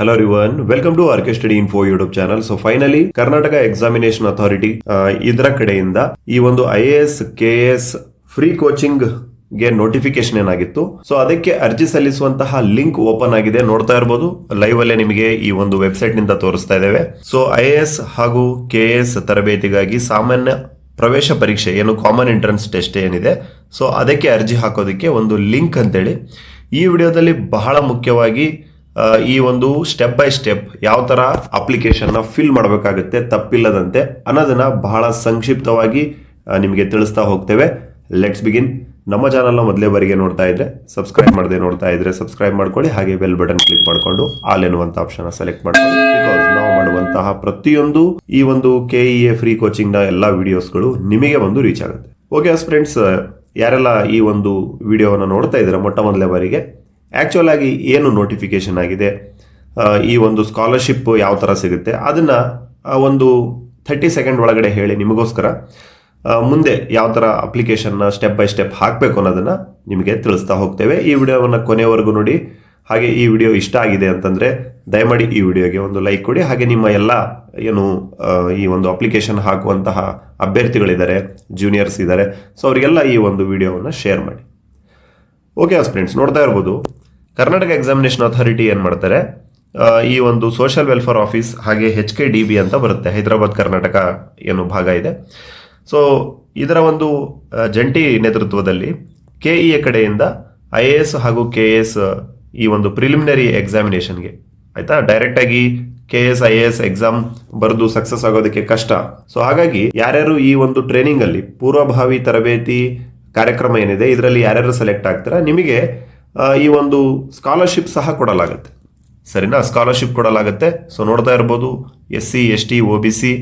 Hello ರಿವನ್ welcome to RK study info YouTube channel so finally Karnataka examination authority ಇದರ ಕಡೆಯಿಂದ ಈ ಒಂದು I A S K S free ಕೋಚಿಂಗ್ಗೆ notification ಏನಾಗಿತ್ತು. So ಅದಕ್ಕೆ ಅರ್ಜಿ ಸಲ್ಲಿಸುವಂತಹ ಲಿಂಕ್ ಓಪನ್ ಆಗಿದೆ. ನೋಡ್ತಾ ಇರಬಹುದು ಲೈವ್ ಅಲ್ಲೇ ನಿಮಗೆ ಈ ಒಂದು ವೆಬ್ಸೈಟ್ನಿಂದ ತೋರಿಸ್ತಾ ಇದ್ದೇವೆ. ಸೊ ಐ ಎಸ್ ಹಾಗೂ ಕೆ ಎಸ್ ತರಬೇತಿಗಾಗಿ ಸಾಮಾನ್ಯ ಪ್ರವೇಶ ಪರೀಕ್ಷೆ, ಏನು ಕಾಮನ್ ಎಂಟ್ರೆನ್ಸ್ ಟೆಸ್ಟ್ ಏನಿದೆ. ಸೊ ಅದಕ್ಕೆ ಅರ್ಜಿ ಹಾಕೋದಕ್ಕೆ ಒಂದು ಲಿಂಕ್ ಅಂತೇಳಿ. ಈ ವಿಡಿಯೋದಲ್ಲಿ ಬಹಳ ಮುಖ್ಯವಾಗಿ ಈ ಒಂದು ಸ್ಟೆಪ್ ಬೈ ಸ್ಟೆಪ್ ಯಾವ ತರ ಅಪ್ಲಿಕೇಶನ್ ಫಿಲ್ ಮಾಡಬೇಕಾಗುತ್ತೆ ತಪ್ಪಿಲ್ಲದಂತೆ ಅನ್ನೋದನ್ನ ಬಹಳ ಸಂಕ್ಷಿಪ್ತವಾಗಿ ನಿಮಗೆ ತಿಳಿಸ್ತಾ ಹೋಗ್ತೇವೆ. ಲೆಟ್ಸ್ ಬಿಗಿನ್ ನಮ್ಮ ಚಾನಲ್ನ ಮೊದಲೇ ಬಾರಿಗೆ ನೋಡ್ತಾ ಇದ್ರೆ ಸಬ್ಸ್ಕ್ರೈಬ್ ಮಾಡದೆ ನೋಡ್ತಾ ಇದ್ರೆ ಸಬ್ಸ್ಕ್ರೈಬ್ ಮಾಡ್ಕೊಳ್ಳಿ, ಹಾಗೆ ಬೆಲ್ ಬಟನ್ ಕ್ಲಿಕ್ ಮಾಡಿಕೊಂಡು ಆಲ್ ಎನ್ನುವಂತ ಆಪ್ಷನ್ ಸೆಲೆಕ್ಟ್ ಮಾಡ್ಕೊಳ್ಳಿ. ಬಿಕಾಸ್ ನಾವು ಮಾಡುವಂತಹ ಪ್ರತಿಯೊಂದು ಈ ಒಂದು ಕೆ ಫ್ರೀ ಕೋಚಿಂಗ್ನ ಎಲ್ಲ ವಿಡಿಯೋಸ್ಗಳು ನಿಮಗೆ ಬಂದು ರೀಚ್ ಆಗುತ್ತೆ. ಓಕೆ ಫ್ರೆಂಡ್ಸ್ ಯಾರೆಲ್ಲ ಈ ಒಂದು ವಿಡಿಯೋವನ್ನು ನೋಡ್ತಾ ಇದ್ದೀರಾ, ಮೊಟ್ಟ ಮೊದಲೇ ಬಾರಿಗೆ ಆ್ಯಕ್ಚುಲ್ ಆಗಿ ಏನು ನೋಟಿಫಿಕೇಶನ್ ಆಗಿದೆ? ಈ ಒಂದು ಸ್ಕಾಲರ್ಶಿಪ್ ಯಾವ ಥರ ಸಿಗುತ್ತೆ? ಅದನ್ನು ಒಂದು ಥರ್ಟಿ ಸೆಕೆಂಡ್ ಒಳಗಡೆ ಹೇಳಿ ನಿಮಗೋಸ್ಕರ. ಮುಂದೆ ಯಾವ ಥರ ಅಪ್ಲಿಕೇಶನ್ನ ಸ್ಟೆಪ್ ಬೈ ಸ್ಟೆಪ್ ಹಾಕಬೇಕು ಅನ್ನೋದನ್ನು ನಿಮಗೆ ತಿಳಿಸ್ತಾ ಹೋಗ್ತೇವೆ. ಈ ವಿಡಿಯೋವನ್ನು ಕೊನೆವರೆಗೂ ನೋಡಿ. ಹಾಗೆ ಈ ವಿಡಿಯೋ ಇಷ್ಟ ಆಗಿದೆ ಅಂತಂದರೆ ದಯಮಾಡಿ ಈ ವಿಡಿಯೋಗೆ ಒಂದು ಲೈಕ್ ಕೊಡಿ. ಹಾಗೆ ನಿಮ್ಮ ಎಲ್ಲ ಏನು ಈ ಒಂದು ಅಪ್ಲಿಕೇಶನ್ ಹಾಕುವಂತಹ ಅಭ್ಯರ್ಥಿಗಳಿದ್ದಾರೆ ಜೂನಿಯರ್ಸ್ ಇದ್ದಾರೆ. ಸೊ ಅವರಿಗೆಲ್ಲ ಈ ಒಂದು ವಿಡಿಯೋವನ್ನು ಶೇರ್ ಮಾಡಿ. ಓಕೆ ಫ್ರೆಂಡ್ಸ್ ನೋಡ್ತಾ ಇರ್ಬೋದು. ಕರ್ನಾಟಕ ಎಕ್ಸಾಮಿನೇಷನ್ ಅಥಾರಿಟಿ ಏನು ಮಾಡ್ತಾರೆ? ಈ ಒಂದು ಸೋಷಿಯಲ್ ವೆಲ್ಫೇರ್ ಆಫೀಸ್ ಹಾಗೆ ಹೆಚ್ ಕೆ ಡಿ ಬಿ ಅಂತ ಬರುತ್ತೆ. ಹೈದರಾಬಾದ್, ಕರ್ನಾಟಕ ಏನು ಭಾಗ ಇದೆ. ಸೊ ಇದರ ಒಂದು ಜಂಟಿ ನೇತೃತ್ವದಲ್ಲಿ ಕೆ ಇ ಎ ಕಡೆಯಿಂದ ಐ ಎ ಎಸ್ ಹಾಗೂ ಕೆ ಎಸ್ ಈ ಒಂದು ಪ್ರಿಲಿಮಿನರಿ ಎಕ್ಸಾಮಿನೇಷನ್ಗೆ ಆಯ್ತಾ? ಡೈರೆಕ್ಟಾಗಿ K S I A S exam ಬರೆದು ಸಕ್ಸಸ್ ಆಗೋದಕ್ಕೆ ಕಷ್ಟ. ಸೊ ಹಾಗಾಗಿ ಯಾರ್ಯಾರು ಈ ಒಂದು ಟ್ರೈನಿಂಗ್ ಅಲ್ಲಿ ಪೂರ್ವಭಾವಿ ತರಬೇತಿ ಕಾರ್ಯಕ್ರಮ ಏನಿದೆ, ಇದರಲ್ಲಿ ಯಾರ್ಯಾರು ಸೆಲೆಕ್ಟ್ ಆಗ್ತಾರೆ? ನಿಮಗೆ ಈ ಒಂದು ಸ್ಕಾಲರ್ಶಿಪ್ ಸಹ ಕೊಡಲಾಗುತ್ತೆ. ಸರಿನಾ? ಸ್ಕಾಲರ್ಶಿಪ್ ಕೊಡಲಾಗುತ್ತೆ. ಸೊ ನೋಡ್ತಾ ಇರ್ಬೋದು S C S T O B C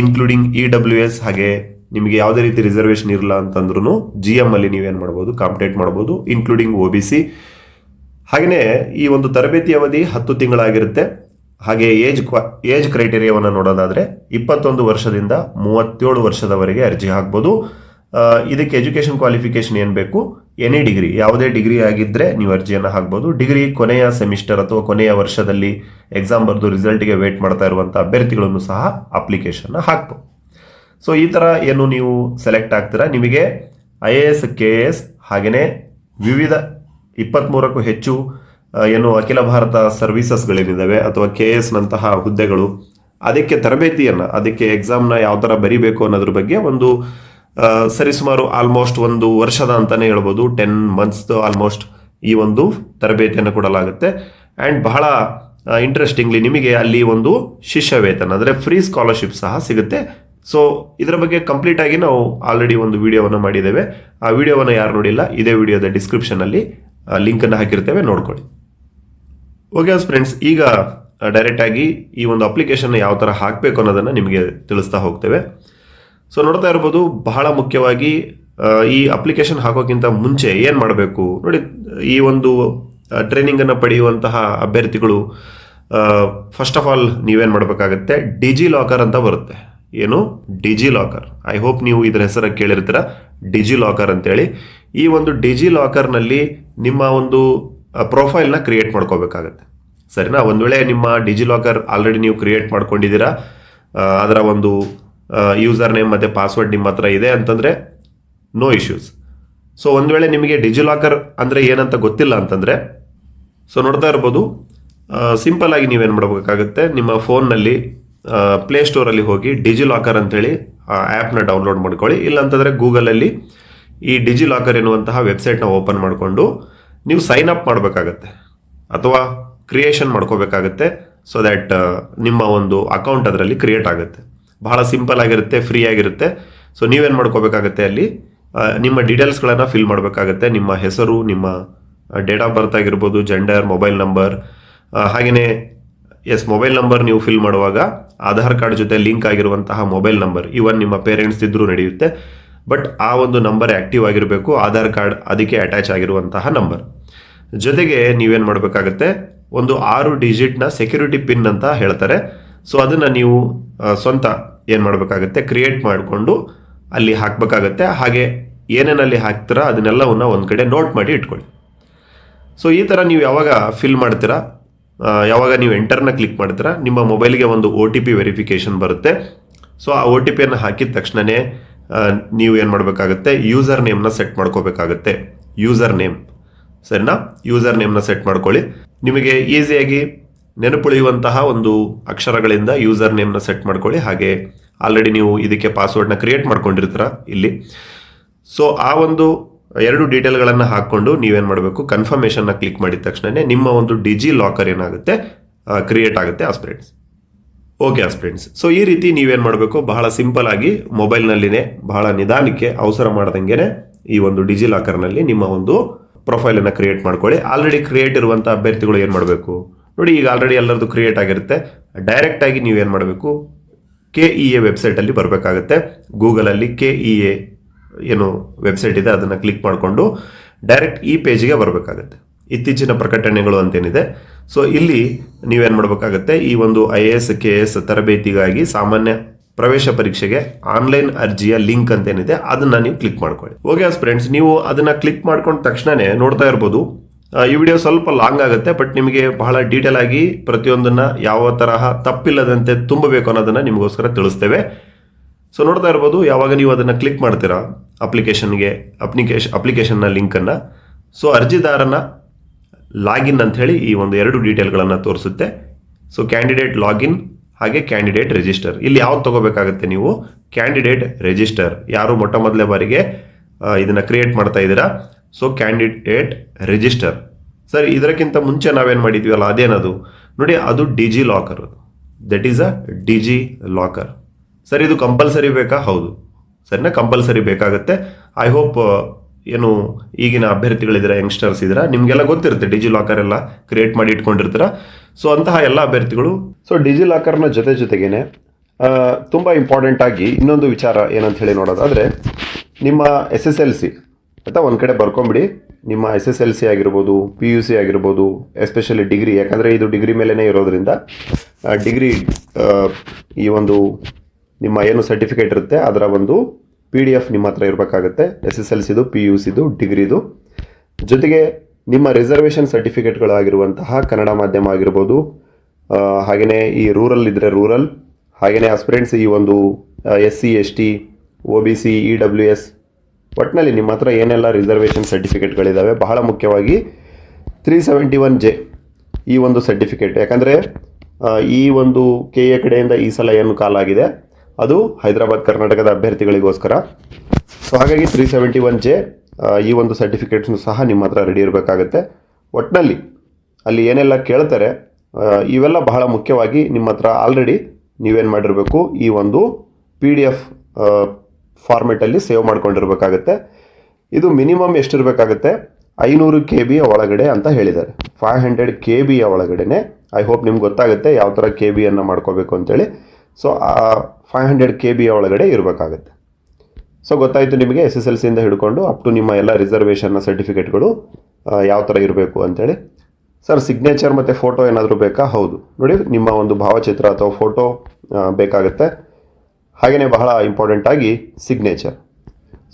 including E W S ಹಾಗೆ ನಿಮಗೆ ಯಾವುದೇ ರೀತಿ ರಿಸರ್ವೇಷನ್ ಇರಲ್ಲ ಅಂತಂದ್ರೂ ಜಿ ಎಂ ಅಲ್ಲಿ ನೀವೇನು ಮಾಡ್ಬೋದು ಕಾಂಪಿಟೇಟ್ ಮಾಡ್ಬೋದು ಇನ್ಕ್ಲೂಡಿಂಗ್ ಒ ಬಿ ಸಿ ಹಾಗೆಯೇ ಈ ಒಂದು ತರಬೇತಿ ಅವಧಿ ಹತ್ತು ತಿಂಗಳಾಗಿರುತ್ತೆ. ಹಾಗೆ ಏಜ್ ಕ್ವಾ ಏಜ್ ಕ್ರೈಟೇರಿಯಾವನ್ನು ನೋಡೋದಾದರೆ ಇಪ್ಪತ್ತೊಂದು ವರ್ಷದಿಂದ ಮೂವತ್ತೇಳು ವರ್ಷದವರೆಗೆ ಅರ್ಜಿ ಹಾಕ್ಬೋದು. ಇದಕ್ಕೆ ಎಜುಕೇಷನ್ ಕ್ವಾಲಿಫಿಕೇಶನ್ ಏನು ಬೇಕು? ಎನಿ ಡಿಗ್ರಿ ಯಾವುದೇ ಡಿಗ್ರಿ ಆಗಿದ್ದರೆ ನೀವು ಅರ್ಜಿಯನ್ನು ಹಾಕ್ಬೋದು. ಡಿಗ್ರಿ ಕೊನೆಯ ಸೆಮಿಸ್ಟರ್ ಅಥವಾ ಕೊನೆಯ ವರ್ಷದಲ್ಲಿ ಎಕ್ಸಾಮ್ ಬರೆದು ರಿಸಲ್ಟ್ಗೆ ವೇಟ್ ಮಾಡ್ತಾ ಇರುವಂಥ ಅಭ್ಯರ್ಥಿಗಳನ್ನು ಸಹ ಅಪ್ಲಿಕೇಶನ್ನ ಹಾಕ್ಬೋದು. ಸೊ ಈ ಥರ ಏನು ನೀವು ಸೆಲೆಕ್ಟ್ ಆಗ್ತೀರಾ? ನಿಮಗೆ I A S K S ಹಾಗೆಯೇ ವಿವಿಧ ಇಪ್ಪತ್ತ್ಮೂರಕ್ಕೂ ಹೆಚ್ಚು ಏನು ಅಖಿಲ ಭಾರತ ಸರ್ವೀಸಸ್ಗಳೇನಿದ್ದಾವೆ ಅಥವಾ ಕೆ ಎಸ್ ನಂತಹ ಹುದ್ದೆಗಳು, ಅದಕ್ಕೆ ತರಬೇತಿಯನ್ನು, ಅದಕ್ಕೆ ಎಕ್ಸಾಮ್ನ ಯಾವ ಥರ ಬರಿಬೇಕು ಅನ್ನೋದ್ರ ಬಗ್ಗೆ ಒಂದು ಸರಿಸುಮಾರು ಆಲ್ಮೋಸ್ಟ್ ಒಂದು ವರ್ಷದ ಅಂತಾನೆ ಹೇಳ್ಬೋದು. ಟೆನ್ ಮಂತ್ಸ್ ಆಲ್ಮೋಸ್ಟ್ ಈ ಒಂದು ತರಬೇತಿಯನ್ನು ಕೊಡಲಾಗುತ್ತೆ. ಆ್ಯಂಡ್ ಬಹಳ ಇಂಟ್ರೆಸ್ಟಿಂಗ್ಲಿ ನಿಮಗೆ ಅಲ್ಲಿ ಒಂದು ಶಿಷ್ಯ ವೇತನ ಅಂದರೆ ಫ್ರೀ ಸ್ಕಾಲರ್ಶಿಪ್ ಸಹ ಸಿಗುತ್ತೆ. ಸೊ ಇದರ ಬಗ್ಗೆ ಕಂಪ್ಲೀಟ್ ಆಗಿ ನಾವು ಆಲ್ರೆಡಿ ಒಂದು ವಿಡಿಯೋವನ್ನು ಮಾಡಿದ್ದೇವೆ. ಆ ವಿಡಿಯೋವನ್ನು ಯಾರು ನೋಡಿಲ್ಲ, ಇದೇ ವಿಡಿಯೋದ ಡಿಸ್ಕ್ರಿಪ್ಷನಲ್ಲಿ ಲಿಂಕನ್ನು ಹಾಕಿರ್ತೇವೆ, ನೋಡ್ಕೊಳ್ಳಿ. ಓಕೆ ಫ್ರೆಂಡ್ಸ್ ಈಗ ಡೈರೆಕ್ಟಾಗಿ ಈ ಒಂದು ಅಪ್ಲಿಕೇಶನ್ ಯಾವ ಥರ ಹಾಕಬೇಕು ಅನ್ನೋದನ್ನು ನಿಮಗೆ ತಿಳಿಸ್ತಾ ಹೋಗ್ತೇವೆ. ಸೊ ನೋಡ್ತಾ ಇರ್ಬೋದು ಬಹಳ ಮುಖ್ಯವಾಗಿ ಈ ಅಪ್ಲಿಕೇಶನ್ ಹಾಕೋಕ್ಕಿಂತ ಮುಂಚೆ ಏನು ಮಾಡಬೇಕು? ನೋಡಿ, ಈ ಒಂದು ಟ್ರೈನಿಂಗನ್ನು ಪಡೆಯುವಂತಹ ಅಭ್ಯರ್ಥಿಗಳು ಫಸ್ಟ್ ಆಫ್ ಆಲ್ ನೀವೇನು ಮಾಡಬೇಕಾಗತ್ತೆ? ಡಿಜಿ ಲಾಕರ್ ಅಂತ ಬರುತ್ತೆ. ಏನು? ಡಿಜಿ ಲಾಕರ್ ಐ ಹೋಪ್ ನೀವು ಇದರ ಹೆಸರು ಕೇಳಿರ್ತೀರ. ಡಿಜಿ ಲಾಕರ್ ಅಂತೇಳಿ. ಈ ಒಂದು ಡಿಜಿ ಲಾಕರ್ನಲ್ಲಿ ನಿಮ್ಮ ಒಂದು ಪ್ರೊಫೈಲ್ನ ಕ್ರಿಯೇಟ್ ಮಾಡ್ಕೋಬೇಕಾಗತ್ತೆ. ಸರಿನಾ? ಒಂದು ವೇಳೆ ನಿಮ್ಮ ಡಿಜಿ ಲಾಕರ್ ಆಲ್ರೆಡಿ ನೀವು ಕ್ರಿಯೇಟ್ ಮಾಡ್ಕೊಂಡಿದ್ದೀರಾ ಅದರ ಒಂದು ಯೂಸರ್ ನೇಮ್ ಮತ್ತು ಪಾಸ್ವರ್ಡ್ ನಿಮ್ಮ ಹತ್ರ ಇದೆ ಅಂತಂದರೆ ನೋ ಇಶ್ಯೂಸ್ ಸೊ ಒಂದು ವೇಳೆ ನಿಮಗೆ ಡಿಜಿಲಾಕರ್ ಅಂದರೆ ಏನಂತ ಗೊತ್ತಿಲ್ಲ ಅಂತಂದರೆ ಸೊ ನೋಡ್ತಾ ಇರ್ಬೋದು. ಸಿಂಪಲ್ ಆಗಿ ನೀವೇನು ಮಾಡಬೇಕಾಗುತ್ತೆ, ನಿಮ್ಮ ಫೋನ್ನಲ್ಲಿ ಪ್ಲೇ ಸ್ಟೋರಲ್ಲಿ ಹೋಗಿ ಡಿಜಿ ಲಾಕರ್ ಅಂತೇಳಿ ಆ್ಯಪ್ನ ಡೌನ್ಲೋಡ್ ಮಾಡ್ಕೊಳ್ಳಿ. ಇಲ್ಲಾಂತಂದರೆ ಗೂಗಲಲ್ಲಿ ಈ ಡಿಜಿ ಲಾಕರ್ ಎನ್ನುವಂತಹ ವೆಬ್ಸೈಟ್ನ ಓಪನ್ ಮಾಡಿಕೊಂಡು ನೀವು ಸೈನ್ ಅಪ್ ಮಾಡಬೇಕಾಗತ್ತೆ. ಅಥವಾ ಕ್ರಿಯೇಷನ್ ಮಾಡ್ಕೋಬೇಕಾಗತ್ತೆ ಸೊ ದ್ಯಾಟ್ ನಿಮ್ಮ ಒಂದು ಅಕೌಂಟ್ ಅದರಲ್ಲಿ ಕ್ರಿಯೇಟ್ ಆಗುತ್ತೆ. ಬಹಳ ಸಿಂಪಲ್ ಆಗಿರುತ್ತೆ, ಫ್ರೀ ಆಗಿರುತ್ತೆ. ಸೊ ನೀವೇನು ಮಾಡ್ಕೋಬೇಕಾಗತ್ತೆ ಅಲ್ಲಿ? ನಿಮ್ಮ ಡೀಟೇಲ್ಸ್ಗಳನ್ನು ಫಿಲ್ ಮಾಡಬೇಕಾಗತ್ತೆ. ನಿಮ್ಮ ಹೆಸರು, ನಿಮ್ಮ ಡೇಟ್ ಆಫ್ ಬರ್ತ್ ಆಗಿರ್ಬೋದು ಜೆಂಡರ್ ಮೊಬೈಲ್ ನಂಬರ್ ಹಾಗೆಯೇ ಎಸ್ ಮೊಬೈಲ್ ನಂಬರ್ ನೀವು ಫಿಲ್ ಮಾಡುವಾಗ ಆಧಾರ್ ಕಾರ್ಡ್ ಜೊತೆ ಲಿಂಕ್ ಆಗಿರುವಂತಹ ಮೊಬೈಲ್ ನಂಬರ್ ಇವನ್ ನಿಮ್ಮ ಪೇರೆಂಟ್ಸ್ ಇದ್ದರೂ ನಡೆಯುತ್ತೆ. ಬಟ್ ಆ ಒಂದು ನಂಬರ್ ಆಕ್ಟಿವ್ ಆಗಿರಬೇಕು, ಆಧಾರ್ ಕಾರ್ಡ್ ಅದಕ್ಕೆ ಅಟ್ಯಾಚ್ ಆಗಿರುವಂತಹ ನಂಬರ್ ಜೊತೆಗೆ ನೀವೇನು ಮಾಡಬೇಕಾಗತ್ತೆ? ಒಂದು ಆರು ಡಿಜಿಟ್ನ ಸೆಕ್ಯೂರಿಟಿ ಪಿನ್ ಅಂತ ಹೇಳ್ತಾರೆ. ಸೊ ಅದನ್ನು ನೀವು ಸ್ವಂತ ಏನು ಮಾಡಬೇಕಾಗತ್ತೆ ಕ್ರಿಯೇಟ್ ಮಾಡಿಕೊಂಡು ಅಲ್ಲಿ ಹಾಕಬೇಕಾಗತ್ತೆ. ಹಾಗೆ ಏನೇನಲ್ಲಿ ಹಾಕ್ತೀರಾ, ಅದನ್ನೆಲ್ಲವನ್ನು ಒಂದು ಕಡೆ ನೋಟ್ ಮಾಡಿ ಇಟ್ಕೊಳ್ಳಿ. ಸೊ ಈ ಥರ ನೀವು ಯಾವಾಗ ಫಿಲ್ ಮಾಡ್ತೀರಾ ಯಾವಾಗ ನೀವು ಎಂಟರ್ನ ಕ್ಲಿಕ್ ಮಾಡ್ತೀರಾ, ನಿಮ್ಮ ಮೊಬೈಲ್ಗೆ ಒಂದು ಒ ಟಿ ಪಿ ವೆರಿಫಿಕೇಶನ್ ಬರುತ್ತೆ. ಸೊ ಆ ಒ ಟಿ ಪಿಯನ್ನು ಹಾಕಿದ ತಕ್ಷಣವೇ ನೀವು ಏನು ಮಾಡಬೇಕಾಗುತ್ತೆ ಯೂಸರ್ ನೇಮ್ನ ಸೆಟ್ ಮಾಡ್ಕೋಬೇಕಾಗತ್ತೆ. ಯೂಸರ್ ನೇಮ್ ಸರಿನಾ? ಯೂಸರ್ ನೇಮ್ನ ಸೆಟ್ ಮಾಡ್ಕೊಳ್ಳಿ. ನಿಮಗೆ ಈಸಿಯಾಗಿ ನೆನಪುಳಿಯುವಂತಹ ಒಂದು ಅಕ್ಷರಗಳಿಂದ ಯೂಸರ್ ನೇಮ್ನ ಸೆಟ್ ಮಾಡ್ಕೊಳ್ಳಿ. ಹಾಗೆ ಆಲ್ರೆಡಿ ನೀವು ಇದಕ್ಕೆ ಪಾಸ್ವರ್ಡ್ನ ಕ್ರಿಯೇಟ್ ಮಾಡ್ಕೊಂಡಿರ್ತೀರ ಇಲ್ಲಿ. ಸೊ ಆ ಒಂದು ಎರಡು ಡೀಟೇಲ್ಗಳನ್ನು ಹಾಕ್ಕೊಂಡು ನೀವೇನು ಮಾಡಬೇಕು? ಕನ್ಫರ್ಮೇಷನ್ನ ಕ್ಲಿಕ್ ಮಾಡಿದ ತಕ್ಷಣನೇ ನಿಮ್ಮ ಒಂದು ಡಿಜಿ ಲಾಕರ್ ಏನಾಗುತ್ತೆ? ಕ್ರಿಯೇಟ್ ಆಗುತ್ತೆ ಆಸ್ಪಿರೆಂಟ್ಸ್ ಓಕೆ ಆಸ್ಪಿರೆಂಟ್ಸ್ ಸೊ ಈ ರೀತಿ ನೀವೇನು ಮಾಡಬೇಕು? ಬಹಳ ಸಿಂಪಲ್ ಆಗಿ ಮೊಬೈಲ್ನಲ್ಲಿನೇ ಬಹಳ ನಿಧಾನಕ್ಕೆ ಅವಸರ ಮಾಡ್ದಂಗೆ ಈ ಒಂದು ಡಿಜಿ ಲಾಕರ್ನಲ್ಲಿ ನಿಮ್ಮ ಒಂದು ಪ್ರೊಫೈಲನ್ನು ಕ್ರಿಯೇಟ್ ಮಾಡ್ಕೊಳ್ಳಿ. ಆಲ್ರೆಡಿ ಕ್ರಿಯೇಟ್ ಇರುವಂಥ ಅಭ್ಯರ್ಥಿಗಳು ಏನು ಮಾಡಬೇಕು? ನೋಡಿ, ಈಗ ಆಲ್ರೆಡಿ ಎಲ್ಲರದು ಕ್ರಿಯೇಟ್ ಆಗಿರುತ್ತೆ. ಡೈರೆಕ್ಟ್ ಆಗಿ ನೀವೇನು ಮಾಡಬೇಕು? ಕೆ ಇ ಎ ವೆಬ್ಸೈಟಲ್ಲಿ ಬರಬೇಕಾಗುತ್ತೆ. ಗೂಗಲಲ್ಲಿ ಕೆ ಇ ಎ ಏನು ವೆಬ್ಸೈಟ್ ಇದೆ, ಅದನ್ನು ಕ್ಲಿಕ್ ಮಾಡಿಕೊಂಡು ಡೈರೆಕ್ಟ್ ಈ ಪೇಜ್ಗೆ ಬರಬೇಕಾಗುತ್ತೆ. ಇತ್ತೀಚಿನ ಪ್ರಕಟಣೆಗಳು ಅಂತೇನಿದೆ. ಸೊ ಇಲ್ಲಿ ನೀವೇನು ಮಾಡಬೇಕಾಗುತ್ತೆ? ಈ ಒಂದು I A S K S ತರಬೇತಿಗಾಗಿ ಸಾಮಾನ್ಯ ಪ್ರವೇಶ ಪರೀಕ್ಷೆಗೆ ಆನ್ಲೈನ್ ಅರ್ಜಿಯ ಲಿಂಕ್ ಅಂತೇನಿದೆ, ಅದನ್ನ ನೀವು ಕ್ಲಿಕ್ ಮಾಡ್ಕೊಳ್ಳಿ. ಓಕೆ ಫ್ರೆಂಡ್ಸ್ ನೀವು ಅದನ್ನ ಕ್ಲಿಕ್ ಮಾಡ್ಕೊಂಡ ತಕ್ಷಣವೇ ನೋಡ್ತಾ ಇರ್ಬೋದು. ಈ ವಿಡಿಯೋ ಸ್ವಲ್ಪ ಲಾಂಗ್ ಆಗುತ್ತೆ ಬಟ್ ನಿಮಗೆ ಬಹಳ ಡೀಟೇಲ್ ಆಗಿ ಪ್ರತಿಯೊಂದನ್ನು ಯಾವ ತರಹ ತಪ್ಪಿಲ್ಲದಂತೆ ತುಂಬಬೇಕು ಅನ್ನೋದನ್ನ ನಿಮಗೋಸ್ಕರ ತಿಳಿಸ್ತೇವೆ. ಸೊ ನೋಡ್ತಾ ಇರ್ಬೋದು, ಯಾವಾಗ ನೀವು ಅದನ್ನು ಕ್ಲಿಕ್ ಮಾಡ್ತೀರಾ ಅಪ್ಲಿಕೇಶನ್ಗೆ ಅಪ್ಲಿಕೇಶನ್ ಅಪ್ಲಿಕೇಶನ್ನ ಲಿಂಕನ್ನು ಸೊ ಅರ್ಜಿದಾರನ ಲಾಗಿನ್ ಅಂತ ಹೇಳಿ ಈ ಒಂದು ಎರಡು ಡೀಟೇಲ್ಗಳನ್ನು ತೋರಿಸುತ್ತೆ. ಸೊ ಕ್ಯಾಂಡಿಡೇಟ್ ಲಾಗಿನ್ ಹಾಗೆ ಕ್ಯಾಂಡಿಡೇಟ್ ರಿಜಿಸ್ಟರ್ ಇಲ್ಲಿ ಯಾವ್ದು ತಗೋಬೇಕಾಗುತ್ತೆ ನೀವು? ಕ್ಯಾಂಡಿಡೇಟ್ ರಿಜಿಸ್ಟರ್ ಯಾರು ಮೊಟ್ಟ ಮೊದಲೇ ಬಾರಿಗೆ ಇದನ್ನ ಕ್ರಿಯೇಟ್ ಮಾಡ್ತಾ ಇದ್ದೀರಾ? ಸೊ ಕ್ಯಾಂಡಿಡೇಟ್ ರಿಜಿಸ್ಟರ್ ಸರ್ ಇದಕ್ಕಿಂತ ಮುಂಚೆ ನಾವೇನು ಮಾಡಿದ್ವಲ್ಲ ಅದೇನದು? ನೋಡಿ, ಅದು DigiLocker that is a DigiLocker sir ಇದು ಕಂಪಲ್ಸರಿ ಬೇಕಾ? ಹೌದು. ಸರಿನಾ ಕಂಪಲ್ಸರಿ ಬೇಕಾಗುತ್ತೆ. ಐ ಹೋಪ್ ಏನು ಈಗಿನ ಅಭ್ಯರ್ಥಿಗಳಿದ್ದೀರಾ ಯಂಗ್ಸ್ಟರ್ಸ್ ಇದ್ದೀರಾ, ನಿಮಗೆಲ್ಲ ಗೊತ್ತಿರುತ್ತೆ ಡಿಜಿ ಲಾಕರ್ ಎಲ್ಲ ಕ್ರಿಯೇಟ್ ಮಾಡಿ ಇಟ್ಕೊಂಡಿರ್ತೀರ. ಸೊ ಅಂತಹ ಎಲ್ಲ ಅಭ್ಯರ್ಥಿಗಳು. ಸೊ ಡಿಜಿ ಲಾಕರ್ನ ಜೊತೆ ಜೊತೆಗೇನೆ ತುಂಬಾ ಇಂಪಾರ್ಟೆಂಟ್ ಆಗಿ ಇನ್ನೊಂದು ವಿಚಾರ ಏನಂತ ಹೇಳಿ ನೋಡೋದಾದರೆ, ನಿಮ್ಮ ಎಸ್ ಎಸ್ ಎಲ್ ಸಿ ಆಯ್ತಾ ಒಂದು ಕಡೆ ಬರ್ಕೊಂಬಿಡಿ. ನಿಮ್ಮ ಎಸ್ ಎಸ್ ಎಲ್ ಸಿ ಆಗಿರ್ಬೋದು ಪಿ ಯು ಸಿ ಆಗಿರ್ಬೋದು ಎಸ್ಪೆಷಲಿ ಡಿಗ್ರಿ ಯಾಕಂದರೆ ಇದು ಡಿಗ್ರಿ ಮೇಲೇ ಇರೋದ್ರಿಂದ ಡಿಗ್ರಿ ಈ ಒಂದು ನಿಮ್ಮ ಏನು ಸರ್ಟಿಫಿಕೇಟ್ ಇರುತ್ತೆ, ಅದರ ಒಂದು ಪಿ ಡಿ ಎಫ್ ನಿಮ್ಮ ಹತ್ರ ಇರಬೇಕಾಗುತ್ತೆ. ಎಸ್ ಎಸ್ ಎಲ್ ಸಿದು ಪಿ ಯು ಸಿದು ಡಿಗ್ರಿದು ಜೊತೆಗೆ ನಿಮ್ಮ ರಿಸರ್ವೇಷನ್ ಸರ್ಟಿಫಿಕೇಟ್ಗಳಾಗಿರುವಂತಹ ಕನ್ನಡ ಮಾಧ್ಯಮ ಆಗಿರ್ಬೋದು ಹಾಗೆಯೇ ಈ ರೂರಲ್ ಇದ್ದರೆ ರೂರಲ್ ಹಾಗೆಯೇ ಆಸ್ಪಿರೆಂಟ್ಸ್ ಈ ಒಂದು S C S T O B C E W S ಒಟ್ಟಿನಲ್ಲಿ ನಿಮ್ಮ ಹತ್ರ ಏನೆಲ್ಲ ರಿಸರ್ವೇಷನ್ ಸರ್ಟಿಫಿಕೇಟ್ಗಳಿದ್ದಾವೆ ಬಹಳ ಮುಖ್ಯವಾಗಿ ತ್ರೀ ಸೆವೆಂಟಿ ಒನ್ ಜೆ ಈ ಒಂದು ಸರ್ಟಿಫಿಕೇಟ್ ಯಾಕಂದರೆ ಈ ಒಂದು ಕೆ ಎ ಕಡೆಯಿಂದ ಈ ಸಲ ಏನು ಕಾಲಾಗಿದೆ ಅದು ಹೈದರಾಬಾದ್ ಕರ್ನಾಟಕದ ಅಭ್ಯರ್ಥಿಗಳಿಗೋಸ್ಕರ. ಸೊ ಹಾಗಾಗಿ ತ್ರೀ ಸೆವೆಂಟಿ ಒನ್ ಜೆ ಈ ಒಂದು ಸರ್ಟಿಫಿಕೇಟ್ಸ್ನು ಸಹ ನಿಮ್ಮ ಹತ್ರ ರೆಡಿ ಇರಬೇಕಾಗತ್ತೆ. ಒಟ್ಟಿನಲ್ಲಿ ಅಲ್ಲಿ ಏನೆಲ್ಲ ಕೇಳ್ತಾರೆ ಇವೆಲ್ಲ ಬಹಳ ಮುಖ್ಯವಾಗಿ ನಿಮ್ಮ ಹತ್ರ ಆಲ್ರೆಡಿ ನೀವೇನು ಮಾಡಿರಬೇಕು, ಈ ಒಂದು ಪಿ ಡಿ ಎಫ್ ಫಾರ್ಮೆಟಲ್ಲಿ ಸೇವ್ ಮಾಡ್ಕೊಂಡಿರ್ಬೇಕಾಗತ್ತೆ. ಇದು ಮಿನಿಮಮ್ ಎಷ್ಟಿರಬೇಕಾಗತ್ತೆ? ಐನೂರು ಕೆ ಬಿಯ ಒಳಗಡೆ ಅಂತ ಹೇಳಿದ್ದಾರೆ. ಫೈವ್ ಹಂಡ್ರೆಡ್ ಕೆ ಬಿಯ ಒಳಗಡೆನೆ. ಐ ಹೋಪ್ ನಿಮ್ಗೆ ಗೊತ್ತಾಗುತ್ತೆ ಯಾವ ಥರ ಕೆ ಬಿಯನ್ನು ಮಾಡ್ಕೋಬೇಕು ಅಂತೇಳಿ. ಸೊ ಫೈವ್ ಹಂಡ್ರೆಡ್ ಕೆ ಬಿಯ ಒಳಗಡೆ ಇರಬೇಕಾಗತ್ತೆ. ಸೊ ಗೊತ್ತಾಯಿತು ನಿಮಗೆ ಎಸ್ ಎಸ್ ಎಲ್ ಸಿಯಿಂದ ಹಿಡ್ಕೊಂಡು ಅಪ್ ಟು ನಿಮ್ಮ ಎಲ್ಲ ರಿಸರ್ವೇಷನ್ನ ಸರ್ಟಿಫಿಕೇಟ್ಗಳು ಯಾವ ಥರ ಇರಬೇಕು ಅಂತೇಳಿ. ಸರ್ ಸಿಗ್ನೇಚರ್ ಮತ್ತು ಫೋಟೋ ಏನಾದರೂ ಬೇಕಾ? ಹೌದು. ನೋಡಿ, ನಿಮ್ಮ ಒಂದು ಭಾವಚಿತ್ರ ಅಥವಾ ಫೋಟೋ ಬೇಕಾಗುತ್ತೆ. ಹಾಗೆಯೇ ಬಹಳ ಇಂಪಾರ್ಟೆಂಟ್ ಆಗಿ ಸಿಗ್ನೇಚರ್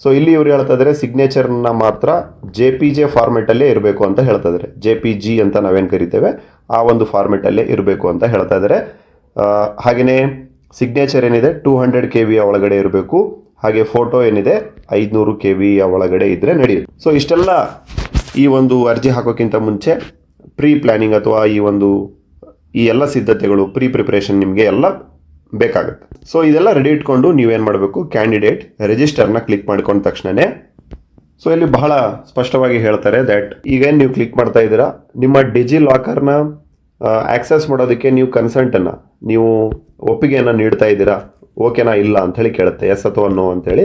ಸೊ ಇಲ್ಲಿ ಇವರು ಹೇಳ್ತಾ ಇದ್ದಾರೆ ಸಿಗ್ನೇಚರ್ನ ಮಾತ್ರ ಜೆ ಪಿ ಜೆ ಫಾರ್ಮೆಟಲ್ಲೇ ಇರಬೇಕು ಅಂತ ಹೇಳ್ತಾ ಇದ್ದಾರೆ ಜೆ ಪಿ ಜಿ ಅಂತ ನಾವೇನು ಕರಿತೇವೆ, ಆ ಒಂದು ಫಾರ್ಮೆಟಲ್ಲೇ ಇರಬೇಕು ಅಂತ ಹೇಳ್ತಾ ಇದ್ದಾರೆ ಹಾಗೆಯೇ ಸಿಗ್ನೇಚರ್ ಏನಿದೆ ಟೂ ಹಂಡ್ರೆಡ್ ಕೆ ವಿಯ ಒಳಗಡೆ ಇರಬೇಕು. ಹಾಗೆ ಫೋಟೋ ಏನಿದೆ, ಐದುನೂರು ಕೆ ವಿಯ ಒಳಗಡೆ ಇದ್ದರೆ ನಡೆಯುತ್ತೆ ಸೊ ಇಷ್ಟೆಲ್ಲ ಈ ಒಂದು ಅರ್ಜಿ ಹಾಕೋಕ್ಕಿಂತ ಮುಂಚೆ ಪ್ರೀ ಪ್ಲ್ಯಾನಿಂಗ್ ಅಥವಾ ಈ ಒಂದು ಈ ಎಲ್ಲ ಸಿದ್ಧತೆಗಳು ಪ್ರೀ ಪ್ರಿಪ್ರೇಷನ್ ನಿಮಗೆ ಎಲ್ಲ ಬೇಕಾಗುತ್ತೆ. ಸೊ ಇದೆಲ್ಲ ರೆಡಿ ಇಟ್ಕೊಂಡು ನೀವೇನು ಮಾಡಬೇಕು? ಕ್ಯಾಂಡಿಡೇಟ್ ರಿಜಿಸ್ಟರ್ನ ಕ್ಲಿಕ್ ಮಾಡ್ಕೊಂಡ ತಕ್ಷಣವೇ ಸೊ ಇಲ್ಲಿ ಬಹಳ ಸ್ಪಷ್ಟವಾಗಿ ಹೇಳ್ತಾರೆ ದ್ಯಾಟ್ ಈಗೇನು ನೀವು ಕ್ಲಿಕ್ ಮಾಡ್ತಾ ಇದ್ದೀರಾ? ನಿಮ್ಮ ಡಿಜಿ ಲಾಕರ್ನ ಆಕ್ಸೆಸ್ ಮಾಡೋದಕ್ಕೆ ನೀವು ಕನ್ಸೆಂಟನ್ನು ನೀವು ಒಪ್ಪಿಗೆಯನ್ನು ನೀಡ್ತಾ ಇದ್ದೀರಾ? ಓಕೆನಾ ಇಲ್ಲ ಅಂಥೇಳಿ ಕೇಳುತ್ತೆ. ಎಸ್ ಅಥವಾ ನೋ ಅಂಥೇಳಿ.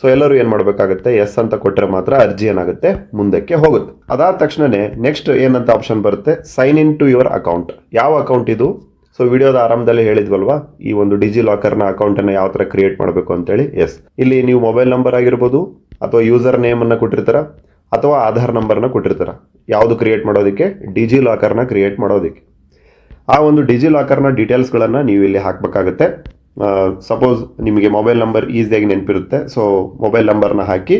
ಸೊ ಎಲ್ಲರೂ ಏನು ಮಾಡಬೇಕಾಗುತ್ತೆ? ಎಸ್ ಅಂತ ಕೊಟ್ಟರೆ ಮಾತ್ರ ಅರ್ಜಿ ಏನಾಗುತ್ತೆ? ಮುಂದಕ್ಕೆ ಹೋಗುತ್ತೆ. ಅದಾದ ತಕ್ಷಣನೇ ನೆಕ್ಸ್ಟ್ ಏನಂತ ಆಪ್ಷನ್ ಬರುತ್ತೆ? Sign in to your account ಯಾವ ಅಕೌಂಟ್ ಇದು? ಸೊ ವಿಡಿಯೋದ ಆರಂಭದಲ್ಲಿ ಹೇಳಿದ್ವಲ್ವಾ? ಈ ಒಂದು ಡಿಜಿ ಲಾಕರ್ನ ಅಕೌಂಟನ್ನು ಯಾವ ಥರ ಕ್ರಿಯೇಟ್ ಮಾಡಬೇಕು ಅಂತೇಳಿ? ಎಸ್ ಇಲ್ಲಿ ನೀವು ಮೊಬೈಲ್ ನಂಬರ್ ಆಗಿರ್ಬೋದು, ಅಥವಾ ಯೂಸರ್ ನೇಮನ್ನು ಕೊಟ್ಟಿರ್ತಾರ, ಅಥವಾ ಆಧಾರ್ ನಂಬರ್ನ ಕೊಟ್ಟಿರ್ತಾರ. ಯಾವುದು ಕ್ರಿಯೇಟ್ ಮಾಡೋದಕ್ಕೆ? ಡಿಜಿ ಲಾಕರ್ನ ಕ್ರಿಯೇಟ್ ಮಾಡೋದಕ್ಕೆ. ಆ ಒಂದು ಡಿಜಿ ಲಾಕರ್ನ ಡೀಟೇಲ್ಸ್ಗಳನ್ನು ನೀವು ಇಲ್ಲಿ ಹಾಕಬೇಕಾಗುತ್ತೆ. ಸಪೋಸ್ ನಿಮಗೆ ಮೊಬೈಲ್ ನಂಬರ್ ಈಸಿಯಾಗಿ ನೆನಪಿರುತ್ತೆ. ಸೊ ಮೊಬೈಲ್ ನಂಬರ್ನ ಹಾಕಿ.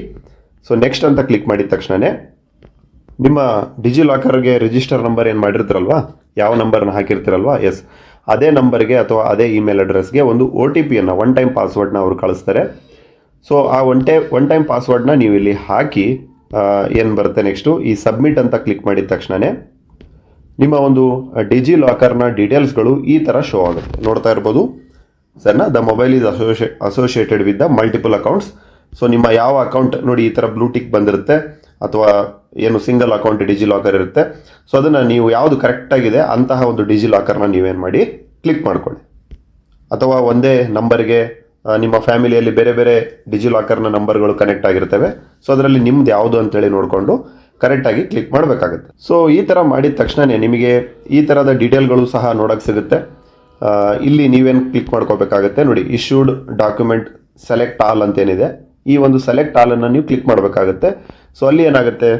ಸೊ ನೆಕ್ಸ್ಟ್ ಅಂತ ಕ್ಲಿಕ್ ಮಾಡಿದ ತಕ್ಷಣವೇ ನಿಮ್ಮ ಡಿಜಿ ಲಾಕರ್ಗೆ ರಿಜಿಸ್ಟರ್ ನಂಬರ್ ಏನು ಮಾಡಿರ್ತಾರಲ್ವಾ? ಯಾವ ನಂಬರ್ನ ಹಾಕಿರ್ತೀರಲ್ವ? ಎಸ್ ಅದೇ ನಂಬರ್ಗೆ ಅಥವಾ ಅದೇ ಇಮೇಲ್ ಅಡ್ರೆಸ್ಗೆ ಒಂದು ಒ ಟಿ ಪಿಯನ್ನು ಒನ್ ಟೈಮ್ ಪಾಸ್ವರ್ಡ್ನ ಅವರು ಕಳಿಸ್ತಾರೆ. ಸೊ ಆ ಒನ್ ಟೈ ಒನ್ ಟೈಮ್ ಪಾಸ್ವರ್ಡ್ನ ನೀವು ಇಲ್ಲಿ ಹಾಕಿ ಏನು ಬರುತ್ತೆ ನೆಕ್ಸ್ಟು ಈ ಸಬ್ಮಿಟ್ ಅಂತ ಕ್ಲಿಕ್ ಮಾಡಿದ ತಕ್ಷಣವೇ ನಿಮ್ಮ ಒಂದು ಡಿಜಿ ಲಾಕರ್ನ ಡೀಟೇಲ್ಸ್ಗಳು ಈ ಥರ ಶೋ ಆಗುತ್ತೆ. ನೋಡ್ತಾ ಇರ್ಬೋದು? ಸರ್ನ the mobile is associa associated with the multiple accounts so ನಿಮ್ಮ ಯಾವ ಅಕೌಂಟ್ ನೋಡಿ ಈ ಥರ ಬ್ಲೂಟಿಕ್ ಬಂದಿರುತ್ತೆ, ಅಥವಾ ಏನು ಸಿಂಗಲ್ ಅಕೌಂಟ್ ಡಿಜಿ ಲಾಕರ್ ಇರುತ್ತೆ. ಸೊ ಅದನ್ನು ನೀವು ಯಾವುದು ಕರೆಕ್ಟಾಗಿದೆ ಅಂತಹ ಒಂದು ಡಿಜಿ ಲಾಕರ್ನ ನೀವೇನು ಮಾಡಿ ಕ್ಲಿಕ್ ಮಾಡ್ಕೊಳ್ಳಿ. ಅಥವಾ ಒಂದೇ ನಂಬರ್ಗೆ ನಿಮ್ಮ ಫ್ಯಾಮಿಲಿಯಲ್ಲಿ ಬೇರೆ ಬೇರೆ ಡಿಜಿ ಲಾಕರ್ನ ನಂಬರ್ಗಳು ಕನೆಕ್ಟ್ ಆಗಿರ್ತವೆ. ಸೊ ಅದರಲ್ಲಿ ನಿಮ್ದು ಯಾವುದು ಅಂತೇಳಿ ನೋಡಿಕೊಂಡು ಕರೆಕ್ಟಾಗಿ ಕ್ಲಿಕ್ ಮಾಡಬೇಕಾಗುತ್ತೆ. ಸೊ ಈ ಥರ ಮಾಡಿದ ತಕ್ಷಣವೇ ನಿಮಗೆ ಈ ಥರದ ಡೀಟೇಲ್ಗಳು ಸಹ ನೋಡೋಕ್ಕೆ ಸಿಗುತ್ತೆ. ಇಲ್ಲಿ ನೀವೇನು ಕ್ಲಿಕ್ ಮಾಡ್ಕೋಬೇಕಾಗುತ್ತೆ ನೋಡಿ ಇಶ್ಯೂಡ್ ಡಾಕ್ಯುಮೆಂಟ್ ಸೆಲೆಕ್ಟ್ ಆಲ್ ಅಂತೇನಿದೆ. ಈ ಒಂದು ಸೆಲೆಕ್ಟ್ ಆಲನ್ನು ನೀವು ಕ್ಲಿಕ್ ಮಾಡಬೇಕಾಗುತ್ತೆ. ಸೊ ಅಲ್ಲಿ ಏನಾಗುತ್ತೆ?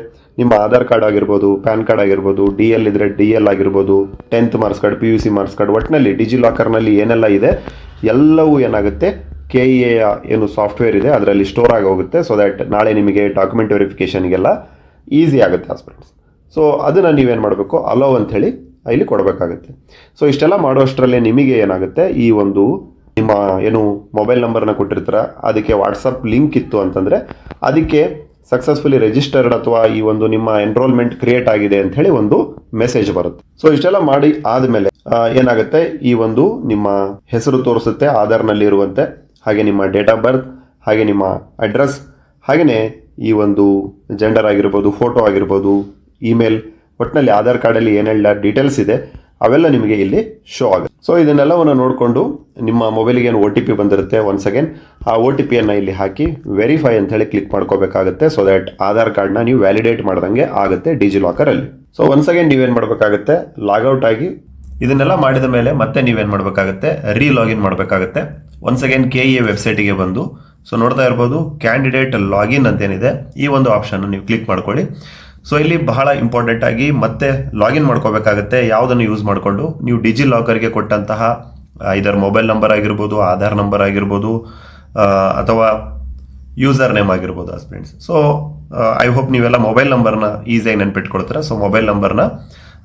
ನಿಮ್ಮ ಆಧಾರ್ ಕಾರ್ಡ್ ಆಗಿರ್ಬೋದು, ಪ್ಯಾನ್ ಕಾರ್ಡ್ ಆಗಿರ್ಬೋದು ಡಿ ಎಲ್ ಇದ್ರೆ ಡಿ ಎಲ್ ಆಗಿರ್ಬೋದು tenth marks card P U C marks card ಒಟ್ಟಿನಲ್ಲಿ ಡಿಜಿ ಲಾಕರ್ನಲ್ಲಿ ಏನೆಲ್ಲ ಇದೆ, ಎಲ್ಲವೂ ಏನಾಗುತ್ತೆ? ಕೆ ಇ ಎ ಏನು ಸಾಫ್ಟ್ವೇರ್ ಇದೆ, ಅದರಲ್ಲಿ ಸ್ಟೋರ್ ಆಗಿ ಹೋಗುತ್ತೆ ಸೊ ದ್ಯಾಟ್ ನಾಳೆ ನಿಮಗೆ ಡಾಕ್ಯುಮೆಂಟ್ ವೆರಿಫಿಕೇಷನ್ಗೆಲ್ಲ ಈಸಿ ಆಗುತ್ತೆ ಹಾಸ್ಪಿಟಲ್ಸ್ ಸೊ ಅದನ್ನು ನೀವೇನು ಮಾಡಬೇಕು? ಅಲೋ ಅಂಥೇಳಿ ಇಲ್ಲಿ ಕೊಡಬೇಕಾಗುತ್ತೆ. ಸೊ ಇಷ್ಟೆಲ್ಲ ಮಾಡೋಷ್ಟರಲ್ಲೇ ನಿಮಗೆ ಏನಾಗುತ್ತೆ? ಈ ಒಂದು ನಿಮ್ಮ ಏನು ಮೊಬೈಲ್ ನಂಬರ್ನ ಕೊಟ್ಟಿರ್ತೀರ, ಅದಕ್ಕೆ ವಾಟ್ಸಪ್ ಲಿಂಕ್ ಇತ್ತು ಅಂತಂದರೆ, ಅದಕ್ಕೆ ಸಕ್ಸಸ್ಫುಲಿ ರಿಜಿಸ್ಟರ್ಡ್ ಅಥವಾ ಈ ಒಂದು ನಿಮ್ಮ ಎನ್ರೋಲ್ಮೆಂಟ್ ಕ್ರಿಯೇಟ್ ಆಗಿದೆ ಅಂತ ಹೇಳಿ ಒಂದು ಮೆಸೇಜ್ ಬರುತ್ತೆ. ಸೊ ಇಷ್ಟೆಲ್ಲ ಮಾಡಿ ಆದಮೇಲೆ ಏನಾಗುತ್ತೆ? ಈ ಒಂದು ನಿಮ್ಮ ಹೆಸರು ತೋರಿಸುತ್ತೆ, ಆಧಾರ್ನಲ್ಲಿ ಇರುವಂತೆ. ಹಾಗೆ ನಿಮ್ಮ ಡೇಟ್ ಆಫ್ ಬರ್ತ್ ಹಾಗೆ ನಿಮ್ಮ ಅಡ್ರೆಸ್ ಹಾಗೆಯೇ ಈ ಒಂದು ಜೆಂಡರ್ ಆಗಿರ್ಬೋದು ಫೋಟೋ ಆಗಿರ್ಬೋದು ಇಮೇಲ್ ಒಟ್ಟಿನಲ್ಲಿ ಆಧಾರ್ ಕಾರ್ಡಲ್ಲಿ ಏನೆಲ್ಲ ಡೀಟೇಲ್ಸ್ ಇದೆ ಅವೆಲ್ಲ ನಿಮಗೆ ಇಲ್ಲಿ ಶೋ ಆಗುತ್ತೆ. ಸೊ ಇದನ್ನೆಲ್ಲವನ್ನು ನೋಡಿಕೊಂಡು ನಿಮ್ಮ ಮೊಬೈಲಿಗೆ ಏನು ಒ ಟಿ ಪಿ ಬಂದಿರುತ್ತೆ ಒನ್ಸ್ ಅಗೇನ್ ಆ ಒ ಟಿ ಪಿಯನ್ನು ಇಲ್ಲಿ ಹಾಕಿ ವೆರಿಫೈ ಅಂತ ಹೇಳಿ ಕ್ಲಿಕ್ ಮಾಡ್ಕೋಬೇಕಾಗುತ್ತೆ ಸೊ ದ್ಯಾಟ್ ಆಧಾರ್ ಕಾರ್ಡ್ನ ನೀವು ವ್ಯಾಲಿಡೇಟ್ ಮಾಡ್ದಂಗೆ ಆಗುತ್ತೆ ಡಿಜಿ ಲಾಕರಲ್ಲಿ ಸೊ ಒನ್ಸ್ ಅಗೇನ್ ನೀವೇನು ಮಾಡಬೇಕಾಗುತ್ತೆ? ಲಾಗೌಟ್ ಆಗಿ ಇದನ್ನೆಲ್ಲ ಮಾಡಿದ ಮೇಲೆ ಮತ್ತೆ ನೀವೇನು ಮಾಡಬೇಕಾಗುತ್ತೆ? ರೀ ಲಾಗಿನ್ ಮಾಡಬೇಕಾಗುತ್ತೆ ಒನ್ಸ್ ಅಗೇನ್ ಕೆ ಇ ವೆಬ್ಸೈಟಿಗೆ ಬಂದು ಸೊ ನೋಡ್ತಾ ಇರ್ಬೋದು ಕ್ಯಾಂಡಿಡೇಟ್ ಲಾಗಿನ್ ಅಂತೇನಿದೆ ಈ ಒಂದು ಆಪ್ಷನ್ ನೀವು ಕ್ಲಿಕ್ ಮಾಡ್ಕೊಳ್ಳಿ. ಸೊ ಇಲ್ಲಿ ಬಹಳ ಇಂಪಾರ್ಟೆಂಟ್ ಆಗಿ ಮತ್ತೆ ಲಾಗಿನ್ ಮಾಡ್ಕೋಬೇಕಾಗತ್ತೆ. ಯಾವುದನ್ನು ಯೂಸ್ ಮಾಡಿಕೊಂಡು? ನೀವು ಡಿಜಿ ಲಾಕರ್ಗೆ ಕೊಟ್ಟಂತಹ ಇದರ ಮೊಬೈಲ್ ನಂಬರ್ ಆಗಿರ್ಬೋದು, ಆಧಾರ್ ನಂಬರ್ ಆಗಿರ್ಬೋದು ಅಥವಾ ಯೂಸರ್ ನೇಮ್ ಆಗಿರ್ಬೋದು ಫ್ರೆಂಡ್ಸ್ ಸೊ ಐ ಹೋಪ್ ನೀವೆಲ್ಲ ಮೊಬೈಲ್ ನಂಬರ್ನ ಈಸಿಯಾಗಿ ನೆನ್ಪಿಟ್ಕೊಡ್ತೀರ ಸೊ ಮೊಬೈಲ್ ನಂಬರ್ನ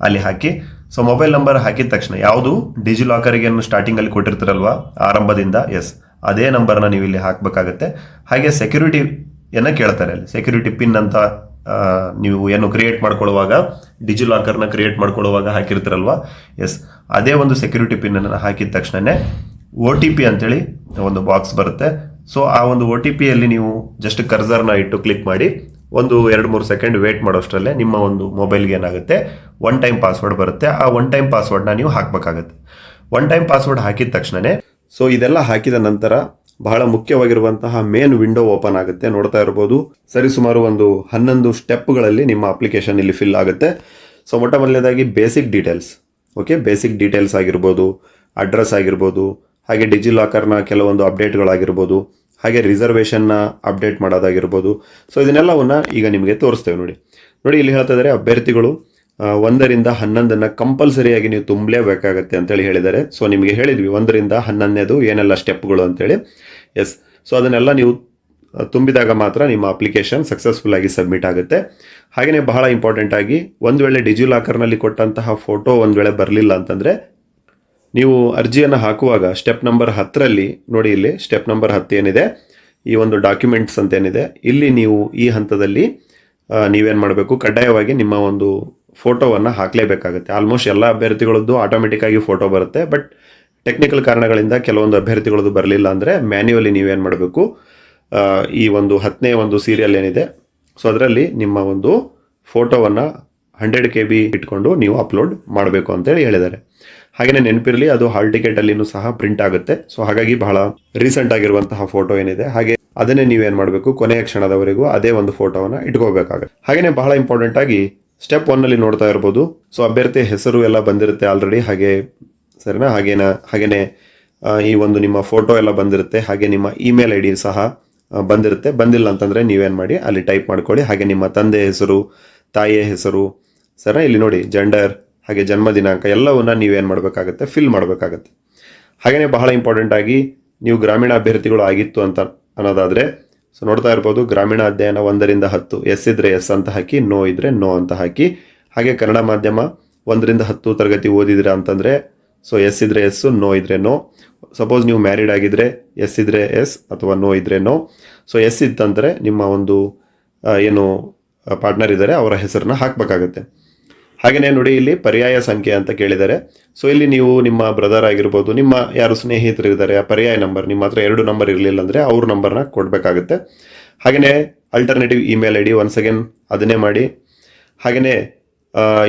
ಅಲ್ಲಿ ಹಾಕಿ. ಸೊ ಮೊಬೈಲ್ ನಂಬರ್ ಹಾಕಿದ ತಕ್ಷಣ ಯಾವುದು? ಡಿಜಿ ಲಾಕರ್ಗೆ ಸ್ಟಾರ್ಟಿಂಗಲ್ಲಿ ಕೊಟ್ಟಿರ್ತೀರಲ್ವಾ? ಆರಂಭದಿಂದ ಎಸ್ ಅದೇ ನಂಬರ್ನ ನೀವು ಇಲ್ಲಿ ಹಾಕಬೇಕಾಗತ್ತೆ. ಹಾಗೆ ಸೆಕ್ಯೂರಿಟಿಯನ್ನು ಕೇಳ್ತಾರೆ ಅಲ್ಲಿ. ಸೆಕ್ಯೂರಿಟಿ ಪಿನ್ ಅಂತ ನೀವು ಏನು ಕ್ರಿಯೇಟ್ ಮಾಡ್ಕೊಳ್ಳುವಾಗ ಡಿಜಿ ಲಾಕರ್ನ ಕ್ರಿಯೇಟ್ ಮಾಡ್ಕೊಳ್ಳುವಾಗ ಹಾಕಿರ್ತಾರಲ್ವ? ಎಸ್ ಅದೇ ಒಂದು ಸೆಕ್ಯೂರಿಟಿ ಪಿನ್ ಪಿನ್ನನ್ನು ಹಾಕಿದ ತಕ್ಷಣನೇ ಒ ಟಿ ಪಿ ಅಂತೇಳಿ ಒಂದು ಬಾಕ್ಸ್ ಬರುತ್ತೆ. ಸೊ ಆ ಒಂದು ಒ ಟಿ ಪಿಯಲ್ಲಿ ನೀವು ಜಸ್ಟ್ ಕರ್ಸರ್ನ ಇಟ್ಟು ಕ್ಲಿಕ್ ಮಾಡಿ, ಒಂದು ಎರಡು ಮೂರು ಸೆಕೆಂಡ್ ವೇಟ್ ಮಾಡೋಷ್ಟರಲ್ಲೇ ನಿಮ್ಮ ಒಂದು ಮೊಬೈಲ್ಗೆ ಏನಾಗುತ್ತೆ? ಒನ್ ಟೈಮ್ ಪಾಸ್ವರ್ಡ್ ಬರುತ್ತೆ. ಆ ಒನ್ ಟೈಮ್ ಪಾಸ್ವರ್ಡ್ನ ನೀವು ಹಾಕಬೇಕಾಗುತ್ತೆ. ಒನ್ ಟೈಮ್ ಪಾಸ್ವರ್ಡ್ ಹಾಕಿದ ತಕ್ಷಣನೇ ಸೊ ಇದೆಲ್ಲ ಹಾಕಿದ ನಂತರ ಬಹಳ ಮುಖ್ಯವಾಗಿರುವಂತಹ ಮೇನ್ ವಿಂಡೋ ಓಪನ್ ಆಗುತ್ತೆ. ನೋಡ್ತಾ ಇರ್ಬೋದು. ಸರಿಸುಮಾರು ಒಂದು ಹನ್ನೊಂದು ಸ್ಟೆಪ್ಗಳಲ್ಲಿ ನಿಮ್ಮ ಅಪ್ಲಿಕೇಶನ್ ಇಲ್ಲಿ ಫಿಲ್ ಆಗುತ್ತೆ. ಸೊ ಮೊಟ್ಟ ಮೊದಲನೇದಾಗಿ basic details. Okay basic details ಆಗಿರ್ಬೋದು, ಅಡ್ರೆಸ್ ಆಗಿರ್ಬೋದು, ಹಾಗೆ ಡಿಜಿ ಲಾಕರ್ನ ಕೆಲವೊಂದು ಅಪ್ಡೇಟ್ಗಳಾಗಿರ್ಬೋದು, ಹಾಗೆ ರಿಸರ್ವೇಷನ್ನ ಅಪ್ಡೇಟ್ ಮಾಡೋದಾಗಿರ್ಬೋದು. ಸೊ ಇದನ್ನೆಲ್ಲವನ್ನು ಈಗ ನಿಮಗೆ ತೋರಿಸ್ತೇವೆ ನೋಡಿ. ನೋಡಿ, ಇಲ್ಲಿ ಹೇಳ್ತಾ ಇದ್ದಾರೆ ಅಭ್ಯರ್ಥಿಗಳು ಒಂದರಿಂದ ಹನ್ನೊಂದನ್ನು ಕಂಪಲ್ಸರಿಯಾಗಿ ನೀವು ತುಂಬಲೇಬೇಕಾಗತ್ತೆ ಅಂತೇಳಿ ಹೇಳಿದ್ದಾರೆ. ಸೊ ನಿಮಗೆ ಹೇಳಿದ್ವಿ, ಒಂದರಿಂದ ಹನ್ನೊಂದನೇದು ಏನೆಲ್ಲ ಸ್ಟೆಪ್ಗಳು ಅಂತೇಳಿ. ಎಸ್ ಸೊ ಅದನ್ನೆಲ್ಲ ನೀವು ತುಂಬಿದಾಗ ಮಾತ್ರ ನಿಮ್ಮ ಅಪ್ಲಿಕೇಶನ್ ಸಕ್ಸಸ್ಫುಲ್ ಆಗಿ ಸಬ್ಮಿಟ್ ಆಗುತ್ತೆ. ಹಾಗೆಯೇ ಬಹಳ ಇಂಪಾರ್ಟೆಂಟ್ ಆಗಿ ಒಂದು ವೇಳೆ ಡಿಜಿ ಲಾಕರ್ನಲ್ಲಿ ಕೊಟ್ಟಂತಹ ಫೋಟೋ ಒಂದು ವೇಳೆ ಬರಲಿಲ್ಲ ಅಂತಂದರೆ, ನೀವು ಅರ್ಜಿಯನ್ನು ಹಾಕುವಾಗ ಸ್ಟೆಪ್ ನಂಬರ್ ಹತ್ತರಲ್ಲಿ, ನೋಡಿ ಇಲ್ಲಿ ಸ್ಟೆಪ್ ನಂಬರ್ ಹತ್ತು ಏನಿದೆ, ಈ ಒಂದು ಡಾಕ್ಯುಮೆಂಟ್ಸ್ ಅಂತ ಏನಿದೆ ಇಲ್ಲಿ ನೀವು ಈ ಹಂತದಲ್ಲಿ ನೀವೇನು ಮಾಡಬೇಕು, ಕಡ್ಡಾಯವಾಗಿ ನಿಮ್ಮ ಒಂದು ಫೋಟೋವನ್ನು ಹಾಕಲೇಬೇಕಾಗುತ್ತೆ. ಆಲ್ಮೋಸ್ಟ್ ಎಲ್ಲ ಅಭ್ಯರ್ಥಿಗಳದ್ದು ಆಟೋಮೆಟಿಕ್ಕಾಗಿ ಫೋಟೋ ಬರುತ್ತೆ ಬಟ್ ಟೆಕ್ನಿಕಲ್ ಕಾರಣಗಳಿಂದ ಕೆಲವೊಂದು ಅಭ್ಯರ್ಥಿಗಳದ್ದು ಬರಲಿಲ್ಲ ಅಂದರೆ ಮ್ಯಾನ್ಯುವಲಿ ನೀವೇನು ಮಾಡಬೇಕು? ಈ ಒಂದು ಹತ್ತನೇ ಒಂದು ಸೀರಿಯಲ್ ಏನಿದೆ, ಸೊ ಅದರಲ್ಲಿ ನಿಮ್ಮ ಒಂದು ಫೋಟೋವನ್ನು ಹಂಡ್ರೆಡ್ ಕೆ ಬಿ ಇಟ್ಕೊಂಡು ನೀವು ಅಪ್ಲೋಡ್ ಮಾಡಬೇಕು ಅಂತೇಳಿ ಹೇಳಿದ್ದಾರೆ. ಹಾಗೆಯೇ ನೆನಪಿರಲಿ, ಅದು ಹಾಲ್ ಟಿಕೆಟಲ್ಲಿನೂ ಸಹ ಪ್ರಿಂಟ್ ಆಗುತ್ತೆ. ಸೊ ಹಾಗಾಗಿ ಬಹಳ ರೀಸೆಂಟ್ ಆಗಿರುವಂತಹ ಫೋಟೋ ಏನಿದೆ, ಹಾಗೆ ಅದನ್ನೇ ನೀವೇನು ಮಾಡಬೇಕು? ಕೊನೆಯ ಕ್ಷಣದವರೆಗೂ ಅದೇ ಒಂದು ಫೋಟೋವನ್ನು ಇಟ್ಕೋಬೇಕಾಗುತ್ತೆ. ಹಾಗೆಯೇ ಬಹಳ ಇಂಪಾರ್ಟೆಂಟ್ ಆಗಿ ಸ್ಟೆಪ್ ಒನ್ನಲ್ಲಿ ನೋಡ್ತಾ ಇರ್ಬೋದು. ಸೊ ಅಭ್ಯರ್ಥಿ ಹೆಸರು ಎಲ್ಲ ಬಂದಿರುತ್ತೆ ಆಲ್ರೆಡಿ ಹಾಗೆ ಸರಿನಾ? ಹಾಗೇನ? ಹಾಗೆಯೇ ಈ ಒಂದು ನಿಮ್ಮ ಫೋಟೋ ಎಲ್ಲ ಬಂದಿರುತ್ತೆ. ಹಾಗೆ ನಿಮ್ಮ ಇಮೇಲ್ ಐ ಸಹ ಬಂದಿರುತ್ತೆ. ಬಂದಿಲ್ಲ ಅಂತಂದರೆ ನೀವೇನು ಮಾಡಿ, ಅಲ್ಲಿ ಟೈಪ್ ಮಾಡ್ಕೊಳ್ಳಿ. ಹಾಗೆ ನಿಮ್ಮ ತಂದೆ ಹೆಸರು, ತಾಯಿಯ ಹೆಸರು ಸರ ಇಲ್ಲಿ ನೋಡಿ ಜೆಂಡರ್ ಹಾಗೆ ಜನ್ಮ ದಿನಾಂಕ ಎಲ್ಲವನ್ನ ನೀವೇನು ಮಾಡಬೇಕಾಗತ್ತೆ ಫಿಲ್ ಮಾಡಬೇಕಾಗತ್ತೆ. ಹಾಗೆಯೇ ಬಹಳ ಇಂಪಾರ್ಟೆಂಟ್ ಆಗಿ ನೀವು ಗ್ರಾಮೀಣ ಅಭ್ಯರ್ಥಿಗಳು ಆಗಿತ್ತು ಅಂತ ಅನ್ನೋದಾದರೆ, ಸೊ ನೋಡ್ತಾ ಇರ್ಬೋದು, ಗ್ರಾಮೀಣ ಅಧ್ಯಯನ ಒಂದರಿಂದ ಹತ್ತು. ಎಸ್ ಇದ್ರೆ ಎಸ್ ಅಂತ ಹಾಕಿ, ನೋ ಇದ್ರೆ ನೋ ಅಂತ ಹಾಕಿ, ಹಾಗೆ ಕನ್ನಡ ಮಾಧ್ಯಮ ಒಂದರಿಂದ ಹತ್ತು ತರಗತಿ ಓದಿದಿರಾ ಅಂತಂದರೆ ಸೊ ಎಸ್ ಇದ್ರೆ ಎಸ್ ನೋ ಇದ್ರೆ ನೋ ಸಪೋಸ್ ನೀವು ಮ್ಯಾರಿಡ್ ಆಗಿದ್ರೆ ಎಸ್ ಇದ್ರೆ ಎಸ್ ಅಥವಾ ನೋ ಇದ್ರೆ ನೋ ಸೊ ಎಸ್ ಇತ್ತಂದರೆ ನಿಮ್ಮ ಒಂದು ಏನು ಪಾರ್ಟ್ನರ್ ಇದ್ದಾರೆ, ಅವರ ಹೆಸರನ್ನ ಹಾಕಬೇಕಾಗತ್ತೆ. ಹಾಗೆಯೇ ನೋಡಿ ಇಲ್ಲಿ ಪರ್ಯಾಯ ಸಂಖ್ಯೆ ಅಂತ ಕೇಳಿದ್ದಾರೆ ಸೊ ಇಲ್ಲಿ ನೀವು ನಿಮ್ಮ ಬ್ರದರ್ ಆಗಿರ್ಬೋದು, ನಿಮ್ಮ ಯಾರು ಸ್ನೇಹಿತರು ಇದ್ದಾರೆ, ಆ ಪರ್ಯಾಯ ನಂಬರ್ ನಿಮ್ಮ ಹತ್ರ ಎರಡು ನಂಬರ್ ಇರಲಿಲ್ಲ ಅಂದರೆ ಅವ್ರ ನಂಬರ್ನ ಕೊಡಬೇಕಾಗುತ್ತೆ. ಹಾಗೆಯೇ alternative email I D once again ಅದನ್ನೇ ಮಾಡಿ. ಹಾಗೆಯೇ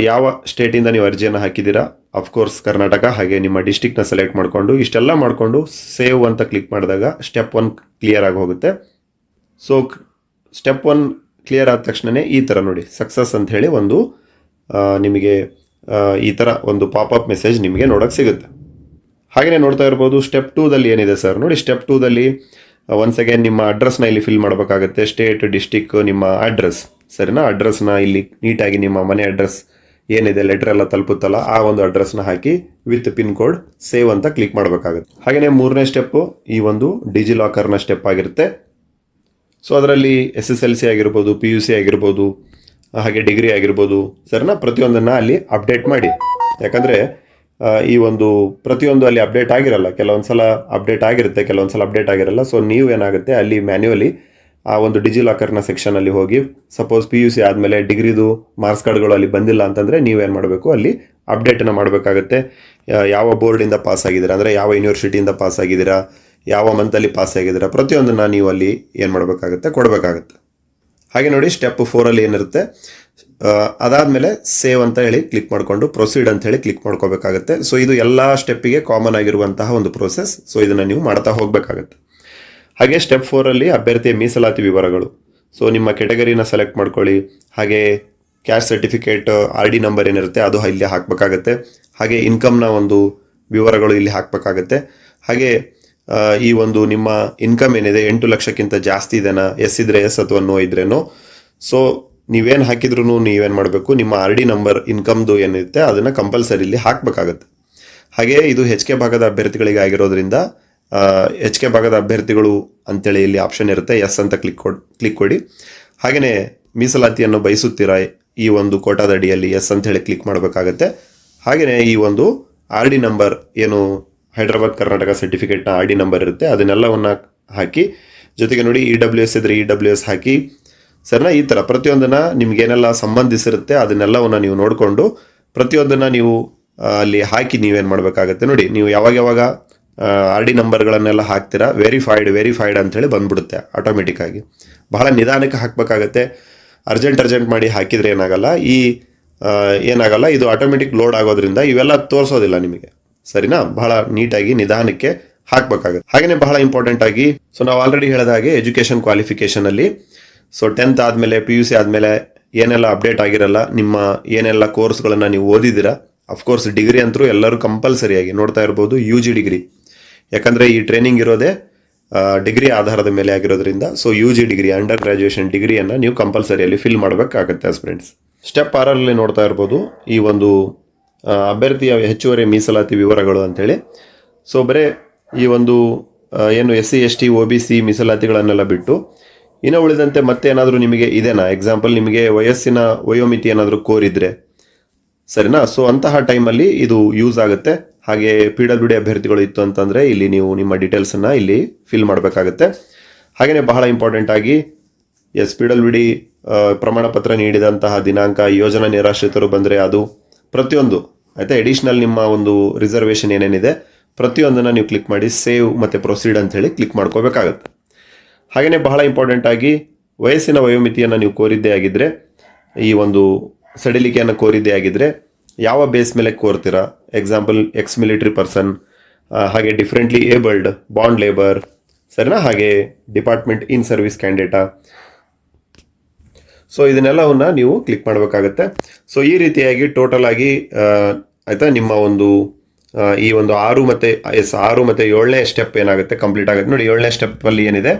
ಯಾವ ಸ್ಟೇಟಿಂದ ನೀವು ಅರ್ಜಿಯನ್ನು ಹಾಕಿದ್ದೀರಾ ಅಫ್ಕೋರ್ಸ್ ಕರ್ನಾಟಕ ಹಾಗೆ ನಿಮ್ಮ ಡಿಸ್ಟಿಕ್ನ ಸೆಲೆಕ್ಟ್ ಮಾಡಿಕೊಂಡು, ಇಷ್ಟೆಲ್ಲ ಮಾಡಿಕೊಂಡು ಸೇವ್ ಅಂತ ಕ್ಲಿಕ್ ಮಾಡಿದಾಗ ಸ್ಟೆಪ್ ಒನ್ ಕ್ಲಿಯರ್ ಆಗಿ ಹೋಗುತ್ತೆ. ಸೊ ಸ್ಟೆಪ್ ಒನ್ ಕ್ಲಿಯರ್ ಆದ ತಕ್ಷಣವೇ ಈ ಥರ ನೋಡಿ ಸಕ್ಸಸ್ ಅಂತ ಹೇಳಿ ಒಂದು ನಿಮಗೆ ಈ ಥರ ಒಂದು ಪಾಪಪ್ ಮೆಸೇಜ್ ನಿಮಗೆ ನೋಡೋಕ್ಕೆ ಸಿಗುತ್ತೆ. ಹಾಗೆಯೇ ನೋಡ್ತಾ ಇರ್ಬೋದು ಸ್ಟೆಪ್ ಟೂದಲ್ಲಿ ಏನಿದೆ ಸರ್ ನೋಡಿ ಸ್ಟೆಪ್ ಟೂದಲ್ಲಿ ಒನ್ಸ್ ಅಗೇನ್ ನಿಮ್ಮ ಅಡ್ರೆಸ್ನ ಇಲ್ಲಿ ಫಿಲ್ ಮಾಡಬೇಕಾಗುತ್ತೆ ಸ್ಟೇಟ್ ಡಿಸ್ಟಿಕ್ ನಿಮ್ಮ ಅಡ್ರೆಸ್ ಸರಿನಾ? ಅಡ್ರೆಸ್ನ ಇಲ್ಲಿ ನೀಟಾಗಿ ನಿಮ್ಮ ಮನೆ ಅಡ್ರೆಸ್ ಏನಿದೆ ಲೆಟರ್ ಎಲ್ಲ ತಲುಪುತ್ತಲ್ಲ, ಆ ಒಂದು ಅಡ್ರೆಸ್ನ ಹಾಕಿ ವಿತ್ ಪಿನ್ ಕೋಡ್ ಸೇವ್ ಅಂತ ಕ್ಲಿಕ್ ಮಾಡಬೇಕಾಗುತ್ತೆ. ಹಾಗೆಯೇ ಮೂರನೇ ಸ್ಟೆಪ್ಪು ಈ ಒಂದು ಡಿಜಿ ಲಾಕರ್ನ ಸ್ಟೆಪ್ ಆಗಿರುತ್ತೆ. ಸೊ ಅದರಲ್ಲಿ ಎಸ್ ಎಸ್ ಎಲ್ ಸಿ ಆಗಿರ್ಬೋದು ಪಿ ಯು ಸಿ ಆಗಿರ್ಬೋದು, ಹಾಗೆ ಡಿಗ್ರಿ ಆಗಿರ್ಬೋದು ಸರ್ನ ಪ್ರತಿಯೊಂದನ್ನು ಅಲ್ಲಿ ಅಪ್ಡೇಟ್ ಮಾಡಿ. ಯಾಕಂದರೆ ಈ ಒಂದು ಪ್ರತಿಯೊಂದು ಅಲ್ಲಿ ಅಪ್ಡೇಟ್ ಆಗಿರಲ್ಲ ಕೆಲವೊಂದು ಸಲ ಅಪ್ಡೇಟ್ ಆಗಿರುತ್ತೆ ಕೆಲವೊಂದು ಸಲ ಅಪ್ಡೇಟ್ ಆಗಿರಲ್ಲ ಸೊ ನೀವು ಏನಾಗುತ್ತೆ, ಅಲ್ಲಿ ಮ್ಯಾನ್ಯುವಲಿ ಆ ಒಂದು ಡಿಜಿ ಲಾಕರ್ನ ಸೆಕ್ಷನಲ್ಲಿ ಹೋಗಿ ಸಪೋಸ್ ಪಿ ಯು ಸಿ ಆದಮೇಲೆ ಡಿಗ್ರಿದು ಮಾರ್ಕ್ಸ್ ಕಾರ್ಡ್ಗಳು ಅಲ್ಲಿ ಬಂದಿಲ್ಲ ಅಂತಂದರೆ ನೀವೇನು ಮಾಡಬೇಕು? ಅಲ್ಲಿ ಅಪ್ಡೇಟನ್ನು ಮಾಡಬೇಕಾಗುತ್ತೆ. ಯಾವ ಬೋರ್ಡಿಂದ ಪಾಸ್ ಆಗಿದ್ದೀರಾ? ಅಂದರೆ ಯಾವ ಯೂನಿವರ್ಸಿಟಿಯಿಂದ ಪಾಸ್ ಆಗಿದ್ದೀರಾ? ಯಾವ ಮಂತಲ್ಲಿ ಪಾಸ್ ಆಗಿದ್ದೀರಾ? ಪ್ರತಿಯೊಂದನ್ನು ನೀವು ಅಲ್ಲಿ ಏನು ಮಾಡಬೇಕಾಗುತ್ತೆ? ಕೊಡಬೇಕಾಗತ್ತೆ. ಹಾಗೆ ನೋಡಿ ಸ್ಟೆಪ್ ಫೋರಲ್ಲಿ ಏನಿರುತ್ತೆ? ಅದಾದಮೇಲೆ ಸೇವ್ ಅಂತ ಹೇಳಿ ಕ್ಲಿಕ್ ಮಾಡಿಕೊಂಡು ಪ್ರೊಸೀಡ್ ಅಂತ ಹೇಳಿ ಕ್ಲಿಕ್ ಮಾಡ್ಕೋಬೇಕಾಗುತ್ತೆ. ಸೊ ಇದು ಎಲ್ಲ ಸ್ಟೆಪ್ಪಿಗೆ ಕಾಮನ್ ಆಗಿರುವಂತಹ ಒಂದು ಪ್ರೋಸೆಸ್ ಸೊ ಇದನ್ನು ನೀವು ಮಾಡ್ತಾ ಹೋಗಬೇಕಾಗುತ್ತೆ. ಹಾಗೆ ಸ್ಟೆಪ್ ಫೋರಲ್ಲಿ ಅಭ್ಯರ್ಥಿಯ ಮೀಸಲಾತಿ ವಿವರಗಳು. ಸೊ ನಿಮ್ಮ ಕೆಟಗರಿನ ಸೆಲೆಕ್ಟ್ ಮಾಡ್ಕೊಳ್ಳಿ. ಹಾಗೆ caste certificate R D number ಏನಿರುತ್ತೆ, ಅದು ಇಲ್ಲಿ ಹಾಕಬೇಕಾಗತ್ತೆ. ಹಾಗೆ ಇನ್ಕಮ್ನ ಒಂದು ವಿವರಗಳು ಇಲ್ಲಿ ಹಾಕಬೇಕಾಗತ್ತೆ. ಹಾಗೆ ಈ ಒಂದು ನಿಮ್ಮ ಇನ್ಕಮ್ ಏನಿದೆ, ಎಂಟು ಲಕ್ಷಕ್ಕಿಂತ ಜಾಸ್ತಿ ಇದೆನಾ? ಎಸ್ ಇದ್ರೆ ಎಸ್ ಅಥವಾ ನೋ ಇದ್ರೆ ನೋ ಸೊ ನೀವೇನು ಹಾಕಿದ್ರು ನೀವೇನು ಮಾಡಬೇಕು? ನಿಮ್ಮ ಆರ್ ಡಿ ನಂಬರ್ ಇನ್ಕಮ್ದು ಏನಿರುತ್ತೆ, ಅದನ್ನು ಕಂಪಲ್ಸರಿ ಇಲ್ಲಿ ಹಾಕಬೇಕಾಗತ್ತೆ. ಹಾಗೆ ಇದು ಹೆಚ್ ಕೆ ಭಾಗದ ಅಭ್ಯರ್ಥಿಗಳಿಗೆ ಆಗಿರೋದ್ರಿಂದ ಎಚ್ ಕೆ ಭಾಗದ ಅಭ್ಯರ್ಥಿಗಳು ಅಂತೇಳಿ ಇಲ್ಲಿ ಆಪ್ಷನ್ ಇರುತ್ತೆ. ಎಸ್ ಅಂತ ಕ್ಲಿಕ್ ಕೊಡ್ ಕ್ಲಿಕ್ ಕೊಡಿ. ಹಾಗೆಯೇ ಮೀಸಲಾತಿಯನ್ನು ಬಯಸುತ್ತೀರಾ ಈ ಒಂದು ಕೋಟಾದ ಅಡಿಯಲ್ಲಿ ಎಸ್ ಅಂತ ಹೇಳಿ ಕ್ಲಿಕ್ ಮಾಡಬೇಕಾಗತ್ತೆ. ಹಾಗೆಯೇ ಈ ಒಂದು ಆರ್ ಡಿ ನಂಬರ್ ಏನು ಹೈದರಾಬಾದ್, ಕರ್ನಾಟಕ ಸರ್ಟಿಫಿಕೇಟ್ನ ಆರ್ ಡಿ ನಂಬರ್ ಇರುತ್ತೆ. ಅದನ್ನೆಲ್ಲವನ್ನು ಹಾಕಿ, ಜೊತೆಗೆ ನೋಡಿ ಇ ಡಬ್ಲ್ಯೂ ಎಸ್ ಇದ್ರೆ ಇ ಡಬ್ಲ್ಯೂ ಎಸ್ ಹಾಕಿ. ಸರಿನಾ ಈ ಥರ ಪ್ರತಿಯೊಂದನ್ನು ನಿಮಗೇನೆಲ್ಲ ಸಂಬಂಧಿಸಿರುತ್ತೆ, ಅದನ್ನೆಲ್ಲವನ್ನು ನೀವು ನೋಡಿಕೊಂಡು ಪ್ರತಿಯೊಂದನ್ನು ನೀವು ಅಲ್ಲಿ ಹಾಕಿ ನೀವೇನು ಮಾಡಬೇಕಾಗತ್ತೆ ನೋಡಿ. ನೀವು ಯಾವಾಗ ಯಾವಾಗ ಆರ್ ಡಿ ನಂಬರ್ಗಳನ್ನೆಲ್ಲ ಹಾಕ್ತೀರಾ? ವೆರಿಫೈಡ್ ವೆರಿಫೈಡ್ ಅಂಥೇಳಿ ಬಂದ್ಬಿಡುತ್ತೆ ಆಟೋಮೆಟಿಕ್ಕಾಗಿ ಬಹಳ ನಿಧಾನಕ್ಕೆ ಹಾಕಬೇಕಾಗತ್ತೆ. ಅರ್ಜೆಂಟ್ ಅರ್ಜೆಂಟ್ ಮಾಡಿ ಹಾಕಿದರೆ ಏನಾಗಲ್ಲ. ಈ ಏನಾಗಲ್ಲ. ಇದು ಆಟೋಮೆಟಿಕ್ ಲೋಡ್ ಆಗೋದ್ರಿಂದ ಇವೆಲ್ಲ ತೋರಿಸೋದಿಲ್ಲ ನಿಮಗೆ. ಸರಿನಾ? ಬಹಳ ನೀಟಾಗಿ ನಿಧಾನಕ್ಕೆ ಹಾಕ್ಬೇಕಾಗುತ್ತೆ. ಹಾಗೆಯೇ ಬಹಳ ಇಂಪಾರ್ಟೆಂಟ್ ಆಗಿ ಸೊ ನಾವು ಆಲ್ರೆಡಿ ಹೇಳಿದ ಹಾಗೆ ಎಜುಕೇಷನ್ ಕ್ವಾಲಿಫಿಕೇಷನಲ್ಲಿ ಸೊ ಟೆಂತ್ ಆದಮೇಲೆ ಪಿ ಯು ಸಿ ಆದಮೇಲೆ ಏನೆಲ್ಲ ಅಪ್ಡೇಟ್ ಆಗಿರಲ್ಲ, ನಿಮ್ಮ ಏನೆಲ್ಲ ಕೋರ್ಸ್ಗಳನ್ನು ನೀವು ಓದಿದ್ದೀರಾ? ಅಫ್ಕೋರ್ಸ್ ಡಿಗ್ರಿ ಅಂತರೂ ಎಲ್ಲರೂ ಕಂಪಲ್ಸರಿಯಾಗಿ ನೋಡ್ತಾ ಇರ್ಬೋದು ಯು ಜಿ ಡಿಗ್ರಿ ಯಾಕಂದರೆ ಈ ಟ್ರೈನಿಂಗ್ ಇರೋದೇ ಡಿಗ್ರಿ ಆಧಾರದ ಮೇಲೆ ಆಗಿರೋದ್ರಿಂದ so U G degree under graduation ಡಿಗ್ರಿಯನ್ನು ನೀವು ಕಂಪಲ್ಸರಿಯಲ್ಲಿ ಫಿಲ್ ಮಾಡಬೇಕಾಗತ್ತೆ ಫ್ರೆಂಡ್ಸ್ ಸ್ಟೆಪ್ ಆರಲ್ಲಿ ನೋಡ್ತಾ ಇರ್ಬೋದು, ಈ ಒಂದು ಅಭ್ಯರ್ಥಿಯ ಹೆಚ್ಚುವರಿ ಮೀಸಲಾತಿ ವಿವರಗಳು ಅಂಥೇಳಿ ಸೊ ಬರೀ, ಈ ಒಂದು ಏನು S C S T O B C ಮೀಸಲಾತಿಗಳನ್ನೆಲ್ಲ ಬಿಟ್ಟು, ಇನ್ನು ಉಳಿದಂತೆ ಮತ್ತೆ ಏನಾದರೂ ನಿಮಗೆ ಇದೆನಾ? ಎಕ್ಸಾಂಪಲ್ ನಿಮಗೆ ವಯಸ್ಸಿನ ವಯೋಮಿತಿ ಏನಾದರೂ ಕೋರಿದ್ರೆ ಸರಿನಾ? ಸೊ ಅಂತಹ ಟೈಮಲ್ಲಿ ಇದು ಯೂಸ್ ಆಗುತ್ತೆ. ಹಾಗೆ ಪಿ ಡಬ್ಲ್ಯೂ ಡಿ ಅಭ್ಯರ್ಥಿಗಳು ಇತ್ತು ಅಂತಂದರೆ ಇಲ್ಲಿ ನೀವು ನಿಮ್ಮ ಡೀಟೇಲ್ಸನ್ನು ಇಲ್ಲಿ ಫಿಲ್ ಮಾಡಬೇಕಾಗುತ್ತೆ. ಹಾಗೆಯೇ ಬಹಳ ಇಂಪಾರ್ಟೆಂಟ್ ಆಗಿ ಎಸ್, ಪಿ ಡಬ್ಲ್ಯೂ ಡಿ ಪ್ರಮಾಣ ಪತ್ರ ನೀಡಿದಂತಹ ದಿನಾಂಕ, ಯೋಜನಾ ನಿರಾಶ್ರಿತರು ಬಂದರೆ ಅದು ಪ್ರತಿಯೊಂದು, ಆಯಿತಾ? ಎಡಿಷನಲ್ ನಿಮ್ಮ ಒಂದು ರಿಸರ್ವೇಷನ್ ಏನೇನಿದೆ, ಪ್ರತಿಯೊಂದನ್ನು ನೀವು ಕ್ಲಿಕ್ ಮಾಡಿ ಸೇವ್ ಮತ್ತು ಪ್ರೊಸೀಡ್ ಅಂತ ಹೇಳಿ ಕ್ಲಿಕ್ ಮಾಡ್ಕೋಬೇಕಾಗತ್ತೆ. ಹಾಗೆಯೇ ಬಹಳ ಇಂಪಾರ್ಟೆಂಟ್ ಆಗಿ ವಯಸ್ಸಿನ ವಯೋಮಿತಿಯನ್ನು ನೀವು ಕೋರಿದ್ದೇ ಆಗಿದ್ದರೆ ಈ ಒಂದು ಸಡಿಲಿಕೆಯನ್ನು ಕೋರಿದ್ದೇ ಆಗಿದ್ದರೆ ಯಾವ ಬೇಸ್ ಮೇಲೆ ಕೋರ್ತೀರಾ? ಎಕ್ಸಾಂಪಲ್ ಎಕ್ಸ್ ಮಿಲಿಟರಿ ಪರ್ಸನ್ ಹಾಗೆ ಡಿಫ್ರೆಂಟ್ಲಿ ಏಬಲ್ಡ್ ಬಾಂಡ್ ಲೇಬರ್ ಸರಿನಾ? ಹಾಗೆ ಡಿಪಾರ್ಟ್ಮೆಂಟ್ ಇನ್ ಸರ್ವಿಸ್ ಕ್ಯಾಂಡಿಡೇಟಾ ಸೊ ಇದನ್ನೆಲ್ಲವನ್ನು ನೀವು ಕ್ಲಿಕ್ ಮಾಡಬೇಕಾಗತ್ತೆ. ಸೊ ಈ ರೀತಿಯಾಗಿ ಟೋಟಲ್ ಆಗಿ ಆಯಿತಾ? ನಿಮ್ಮ ಒಂದು ಈ ಒಂದು ಆರು ಮತ್ತು, ಎಸ್, ಆರು ಮತ್ತು ಏಳನೇ ಸ್ಟೆಪ್ ಏನಾಗುತ್ತೆ? ಕಂಪ್ಲೀಟ್ ಆಗುತ್ತೆ. ನೋಡಿ, ಏಳನೇ ಸ್ಟೆಪ್ಪಲ್ಲಿ ಏನಿದೆ?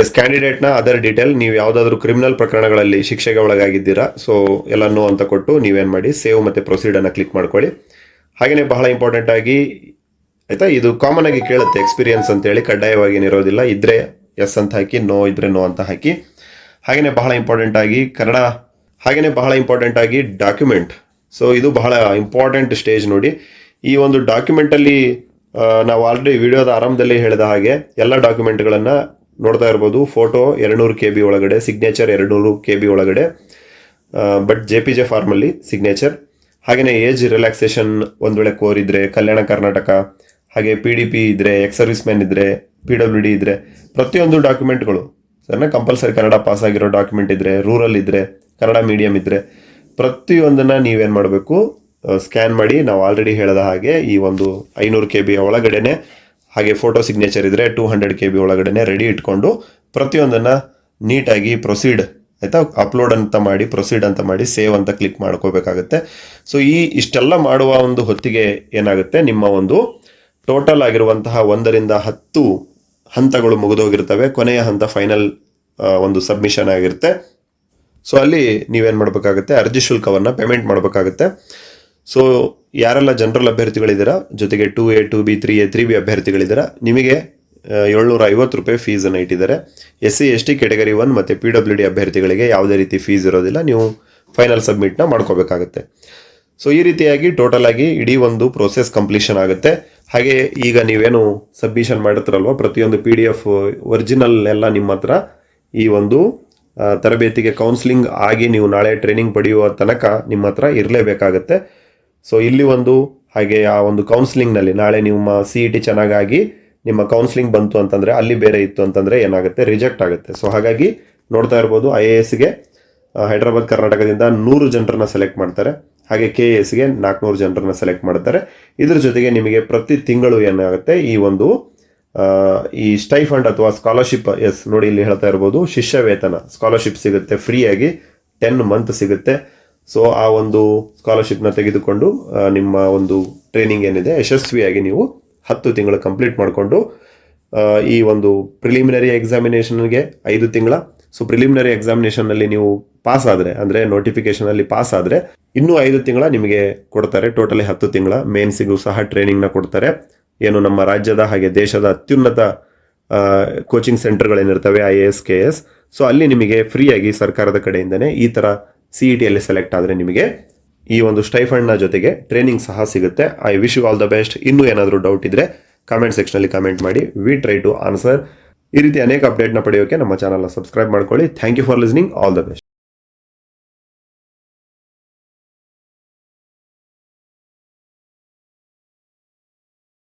ಎಸ್ ಕ್ಯಾಂಡಿಡೇಟ್ನ ಅದರ್ ಡೀಟೇಲ್ ನೀವು ಯಾವುದಾದ್ರೂ ಕ್ರಿಮಿನಲ್ ಪ್ರಕರಣಗಳಲ್ಲಿ ಶಿಕ್ಷೆಗೆ ಒಳಗಾಗಿದ್ದೀರಾ ಸೊ ಎಲ್ಲ ನೋ ಅಂತ ಕೊಟ್ಟು ನೀವೇನು ಮಾಡಿ ಸೇವ್ ಮತ್ತು ಪ್ರೊಸೀಡನ್ನು ಕ್ಲಿಕ್ ಮಾಡ್ಕೊಳ್ಳಿ. ಹಾಗೆಯೇ ಬಹಳ ಇಂಪಾರ್ಟೆಂಟ್ ಆಗಿ, ಆಯ್ತಾ, ಇದು ಕಾಮನ್ ಆಗಿ ಕೇಳುತ್ತೆ ಎಕ್ಸ್ಪೀರಿಯನ್ಸ್ ಅಂತೇಳಿ ಕಡ್ಡಾಯವಾಗಿ ಏನಿರೋದಿಲ್ಲ ಇದ್ರೆ ಎಸ್ ಅಂತ ಹಾಕಿ ನೋ ಇದ್ರೆ ನೋ ಅಂತ ಹಾಕಿ. ಹಾಗೆಯೇ ಬಹಳ ಇಂಪಾರ್ಟೆಂಟ್ ಆಗಿ ಕನ್ನಡ ಹಾಗೆಯೇ ಬಹಳ ಇಂಪಾರ್ಟೆಂಟ್ ಆಗಿ ಡಾಕ್ಯುಮೆಂಟ್ ಸೊ ಇದು ಬಹಳ ಇಂಪಾರ್ಟೆಂಟ್ ಸ್ಟೇಜ್ ನೋಡಿ. ಈ ಒಂದು ಡಾಕ್ಯುಮೆಂಟಲ್ಲಿ ನಾವು ಆಲ್ರೆಡಿ ವಿಡಿಯೋದ ಆರಂಭದಲ್ಲಿ ಹೇಳಿದ ಹಾಗೆ, ಎಲ್ಲ ಡಾಕ್ಯುಮೆಂಟ್ಗಳನ್ನು ನೋಡ್ತಾ ಇರ್ಬೋದು ಫೋಟೋ ಎರಡುನೂರು ಕೆ ಬಿ ಒಳಗಡೆ ಸಿಗ್ನೇಚರ್ ಎರಡುನೂರು ಕೆ ಬಿ ಒಳಗಡೆ. ಬಟ್ ಜೆ ಪಿ ಜೆ ಫಾರ್ಮಲ್ಲಿ ಸಿಗ್ನೇಚರ್ ಹಾಗೆಯೇ ಏಜ್ ರಿಲ್ಯಾಕ್ಸೇಷನ್ ಒಂದು ವೇಳೆ ಕೋರಿದ್ರೆ ಕಲ್ಯಾಣ ಕರ್ನಾಟಕ, ಹಾಗೆ ಪಿ ಡಿ ಪಿ ಇದ್ದರೆ ಎಕ್ಸ್ ಸರ್ವಿಸ್ ಮ್ಯಾನ್ ಇದ್ದರೆ ಪಿ ಡಬ್ಲ್ಯೂ ಡಿ ಇದ್ರೆ, ಪ್ರತಿಯೊಂದು ಡಾಕ್ಯುಮೆಂಟ್ಗಳು ಸರ್ನ? ಕಂಪಲ್ಸರಿ ಕನ್ನಡ ಪಾಸ್ ಆಗಿರೋ ಡಾಕ್ಯುಮೆಂಟ್ ಇದ್ದರೆ ರೂರಲ್ ಇದ್ದರೆ ಕನ್ನಡ ಮೀಡಿಯಂ ಇದ್ದರೆ ಪ್ರತಿಯೊಂದನ್ನು ನೀವೇನು ಮಾಡಬೇಕು ಸ್ಕ್ಯಾನ್ ಮಾಡಿ, ನಾವು ಆಲ್ರೆಡಿ ಹೇಳಿದ ಹಾಗೆ ಈ ಒಂದು ಐನೂರು ಕೆ ಬಿಯ ಒಳಗಡೆನೆ ಹಾಗೆ ಫೋಟೋ ಸಿಗ್ನೇಚರ್ ಇದ್ರೆ ಟೂ ಹಂಡ್ರೆಡ್ ಕೆ ಬಿ ಒಳಗಡೆ ರೆಡಿ ಇಟ್ಕೊಂಡು ಪ್ರತಿಯೊಂದನ್ನ ನೀಟಾಗಿ ಪ್ರೊಸೀಡ್ ಆಯಿತಾ? ಅಪ್ಲೋಡ್ ಅಂತ ಮಾಡಿ ಪ್ರೊಸೀಡ್ ಅಂತ ಮಾಡಿ ಸೇವ್ ಅಂತ ಕ್ಲಿಕ್ ಮಾಡ್ಕೋಬೇಕಾಗುತ್ತೆ. ಸೊ ಈ ಇಷ್ಟೆಲ್ಲ ಮಾಡುವ ಒಂದು ಹೊತ್ತಿಗೆ ಏನಾಗುತ್ತೆ? ನಿಮ್ಮ ಒಂದು ಟೋಟಲ್ ಆಗಿರುವಂತಹ ಒಂದರಿಂದ ಹತ್ತು ಹಂತಗಳು ಮುಗಿದೋಗಿರ್ತವೆ. ಕೊನೆಯ ಹಂತ ಫೈನಲ್ ಒಂದು ಸಬ್ಮಿಷನ್ ಆಗಿರುತ್ತೆ. ಸೊ ಅಲ್ಲಿ ನೀವೇನು ಮಾಡಬೇಕಾಗುತ್ತೆ? ಅರ್ಜಿ ಶುಲ್ಕವನ್ನು ಪೇಮೆಂಟ್ ಮಾಡಬೇಕಾಗುತ್ತೆ. ಸೊ ಯಾರೆಲ್ಲ ಜನರಲ್ ಅಭ್ಯರ್ಥಿಗಳಿದ್ದೀರಾ, ಜೊತೆಗೆ two A two B three A three B ಅಭ್ಯರ್ಥಿಗಳಿದ್ದೀರಾ, ನಿಮಗೆ ಏಳ್ನೂರ ಐವತ್ತು ರೂಪಾಯಿ ಫೀಸನ್ನು ಇಟ್ಟಿದ್ದಾರೆ. S C S T category one ಮತ್ತು ಪಿ ಡಬ್ಲ್ಯೂ ಡಿ ಅಭ್ಯರ್ಥಿಗಳಿಗೆ ಯಾವುದೇ ರೀತಿ ಫೀಸ್ ಇರೋದಿಲ್ಲ. ನೀವು ಫೈನಲ್ ಸಬ್ಮಿಟ್ನ ಮಾಡ್ಕೋಬೇಕಾಗುತ್ತೆ. ಸೊ ಈ ರೀತಿಯಾಗಿ ಟೋಟಲ್ ಆಗಿ ಇಡೀ ಒಂದು ಪ್ರೋಸೆಸ್ ಕಂಪ್ಲೀಷನ್ ಆಗುತ್ತೆ. ಹಾಗೆ ಈಗ ನೀವೇನು ಸಬ್ಮಿಷನ್ ಮಾಡಿರ್ತಾರಲ್ವ, ಪ್ರತಿಯೊಂದು ಪಿ ಡಿ ಎಫ್ ಒರಿಜಿನಲ್ ಎಲ್ಲ ನಿಮ್ಮ ಹತ್ರ ಈ ಒಂದು ತರಬೇತಿಗೆ ಕೌನ್ಸಿಲಿಂಗ್ ಆಗಿ ನೀವು ನಾಳೆ ಟ್ರೈನಿಂಗ್ ಪಡೆಯುವ ತನಕ ನಿಮ್ಮ ಹತ್ರ ಇರಲೇಬೇಕಾಗತ್ತೆ. ಸೊ ಇಲ್ಲಿ ಒಂದು ಹಾಗೆ ಆ ಒಂದು ಕೌನ್ಸಿಲಿಂಗ್ನಲ್ಲಿ ನಾಳೆ ನಿಮ್ಮ ಸಿ ಇ ಟಿ ಚೆನ್ನಾಗಾಗಿ ನಿಮ್ಮ ಕೌನ್ಸಿಲಿಂಗ್ ಬಂತು ಅಂತಂದರೆ ಅಲ್ಲಿ ಬೇರೆ ಇತ್ತು ಅಂತಂದರೆ ಏನಾಗುತ್ತೆ? ರಿಜೆಕ್ಟ್ ಆಗುತ್ತೆ. ಸೊ ಹಾಗಾಗಿ ನೋಡ್ತಾ ಇರ್ಬೋದು ಐ ಎ ಎಸ್ಗೆ ಹೈದರಾಬಾದ್, ಕರ್ನಾಟಕದಿಂದ ನೂರು ಜನರನ್ನ ಸೆಲೆಕ್ಟ್ ಮಾಡ್ತಾರೆ. ಹಾಗೆ ಕೆ ಎಸ್ಗೆ ನಾಲ್ಕುನೂರು ಜನರನ್ನ ಸೆಲೆಕ್ಟ್ ಮಾಡ್ತಾರೆ. ಇದ್ರ ಜೊತೆಗೆ ನಿಮಗೆ ಪ್ರತಿ ತಿಂಗಳು ಏನಾಗುತ್ತೆ? ಈ ಒಂದು ಈ ಸ್ಟೈಫಂಡ್ ಅಥವಾ ಸ್ಕಾಲರ್ಶಿಪ್ ಎಸ್ ನೋಡಿ ಇಲ್ಲಿ ಹೇಳ್ತಾ ಇರ್ಬೋದು ಶಿಷ್ಯ ವೇತನ ಸ್ಕಾಲರ್ಶಿಪ್ ಸಿಗುತ್ತೆ ಫ್ರೀಯಾಗಿ ಟೆನ್ ಮಂತ್ ಸಿಗುತ್ತೆ. ಸೊ ಆ ಒಂದು ಸ್ಕಾಲರ್ಶಿಪ್ನ ತೆಗೆದುಕೊಂಡು ನಿಮ್ಮ ಒಂದು ಟ್ರೈನಿಂಗ್ ಏನಿದೆ, ಯಶಸ್ವಿಯಾಗಿ ನೀವು ಹತ್ತು ತಿಂಗಳು ಕಂಪ್ಲೀಟ್ ಮಾಡಿಕೊಂಡು ಈ ಒಂದು ಪ್ರಿಲಿಮಿನರಿ ಎಕ್ಸಾಮಿನೇಷನ್ಗೆ ಐದು ತಿಂಗಳ. ಸೊ ಪ್ರಿಲಿಮಿನರಿ ಎಕ್ಸಾಮಿನೇಷನ್ನಲ್ಲಿ ನೀವು ಪಾಸ್ ಆದರೆ, ಅಂದರೆ ನೋಟಿಫಿಕೇಷನಲ್ಲಿ ಪಾಸ್ ಆದರೆ, ಇನ್ನೂ ಐದು ತಿಂಗಳ ನಿಮಗೆ ಕೊಡ್ತಾರೆ. ಟೋಟಲಿ ಹತ್ತು ತಿಂಗಳ. ಮೇನ್ಸಿಗೂ ಸಹ ಟ್ರೈನಿಂಗ್ನ ಕೊಡ್ತಾರೆ. ಏನು ನಮ್ಮ ರಾಜ್ಯದ ಹಾಗೆ ದೇಶದ ಅತ್ಯುನ್ನತ coaching ಸೆಂಟರ್ಗಳೇನಿರ್ತವೆ I A S K S so ಅಲ್ಲಿ ನಿಮಗೆ ಫ್ರೀಯಾಗಿ ಸರ್ಕಾರದ ಕಡೆಯಿಂದನೇ ಈ ಥರ ಸಿ ಇ ಟಿಯಲ್ಲಿ ಸೆಲೆಕ್ಟ್ ಆದರೆ ನಿಮಗೆ ಈ ಒಂದು ಸ್ಟೈಫಂಡ್ನ ಜೊತೆಗೆ ಟ್ರೈನಿಂಗ್ ಸಹ ಸಿಗುತ್ತೆ. I wish you all the best ಇನ್ನೂ ಏನಾದರೂ ಡೌಟ್ ಇದ್ದರೆ ಕಾಮೆಂಟ್ ಸೆಕ್ಷನಲ್ಲಿ ಕಾಮೆಂಟ್ ಮಾಡಿ. ವಿ ಟ್ರೈ ಟು ಆನ್ಸರ್ ಈ ರೀತಿ ಅನೇಕ ಅಪ್ಡೇಟ್ನ ಪಡೆಯೋಕೆ ನಮ್ಮ ಚಾನಲ್ನ ಸಬ್ಸ್ಕ್ರೈಬ್ ಮಾಡ್ಕೊಳ್ಳಿ. Thank you for listening all the best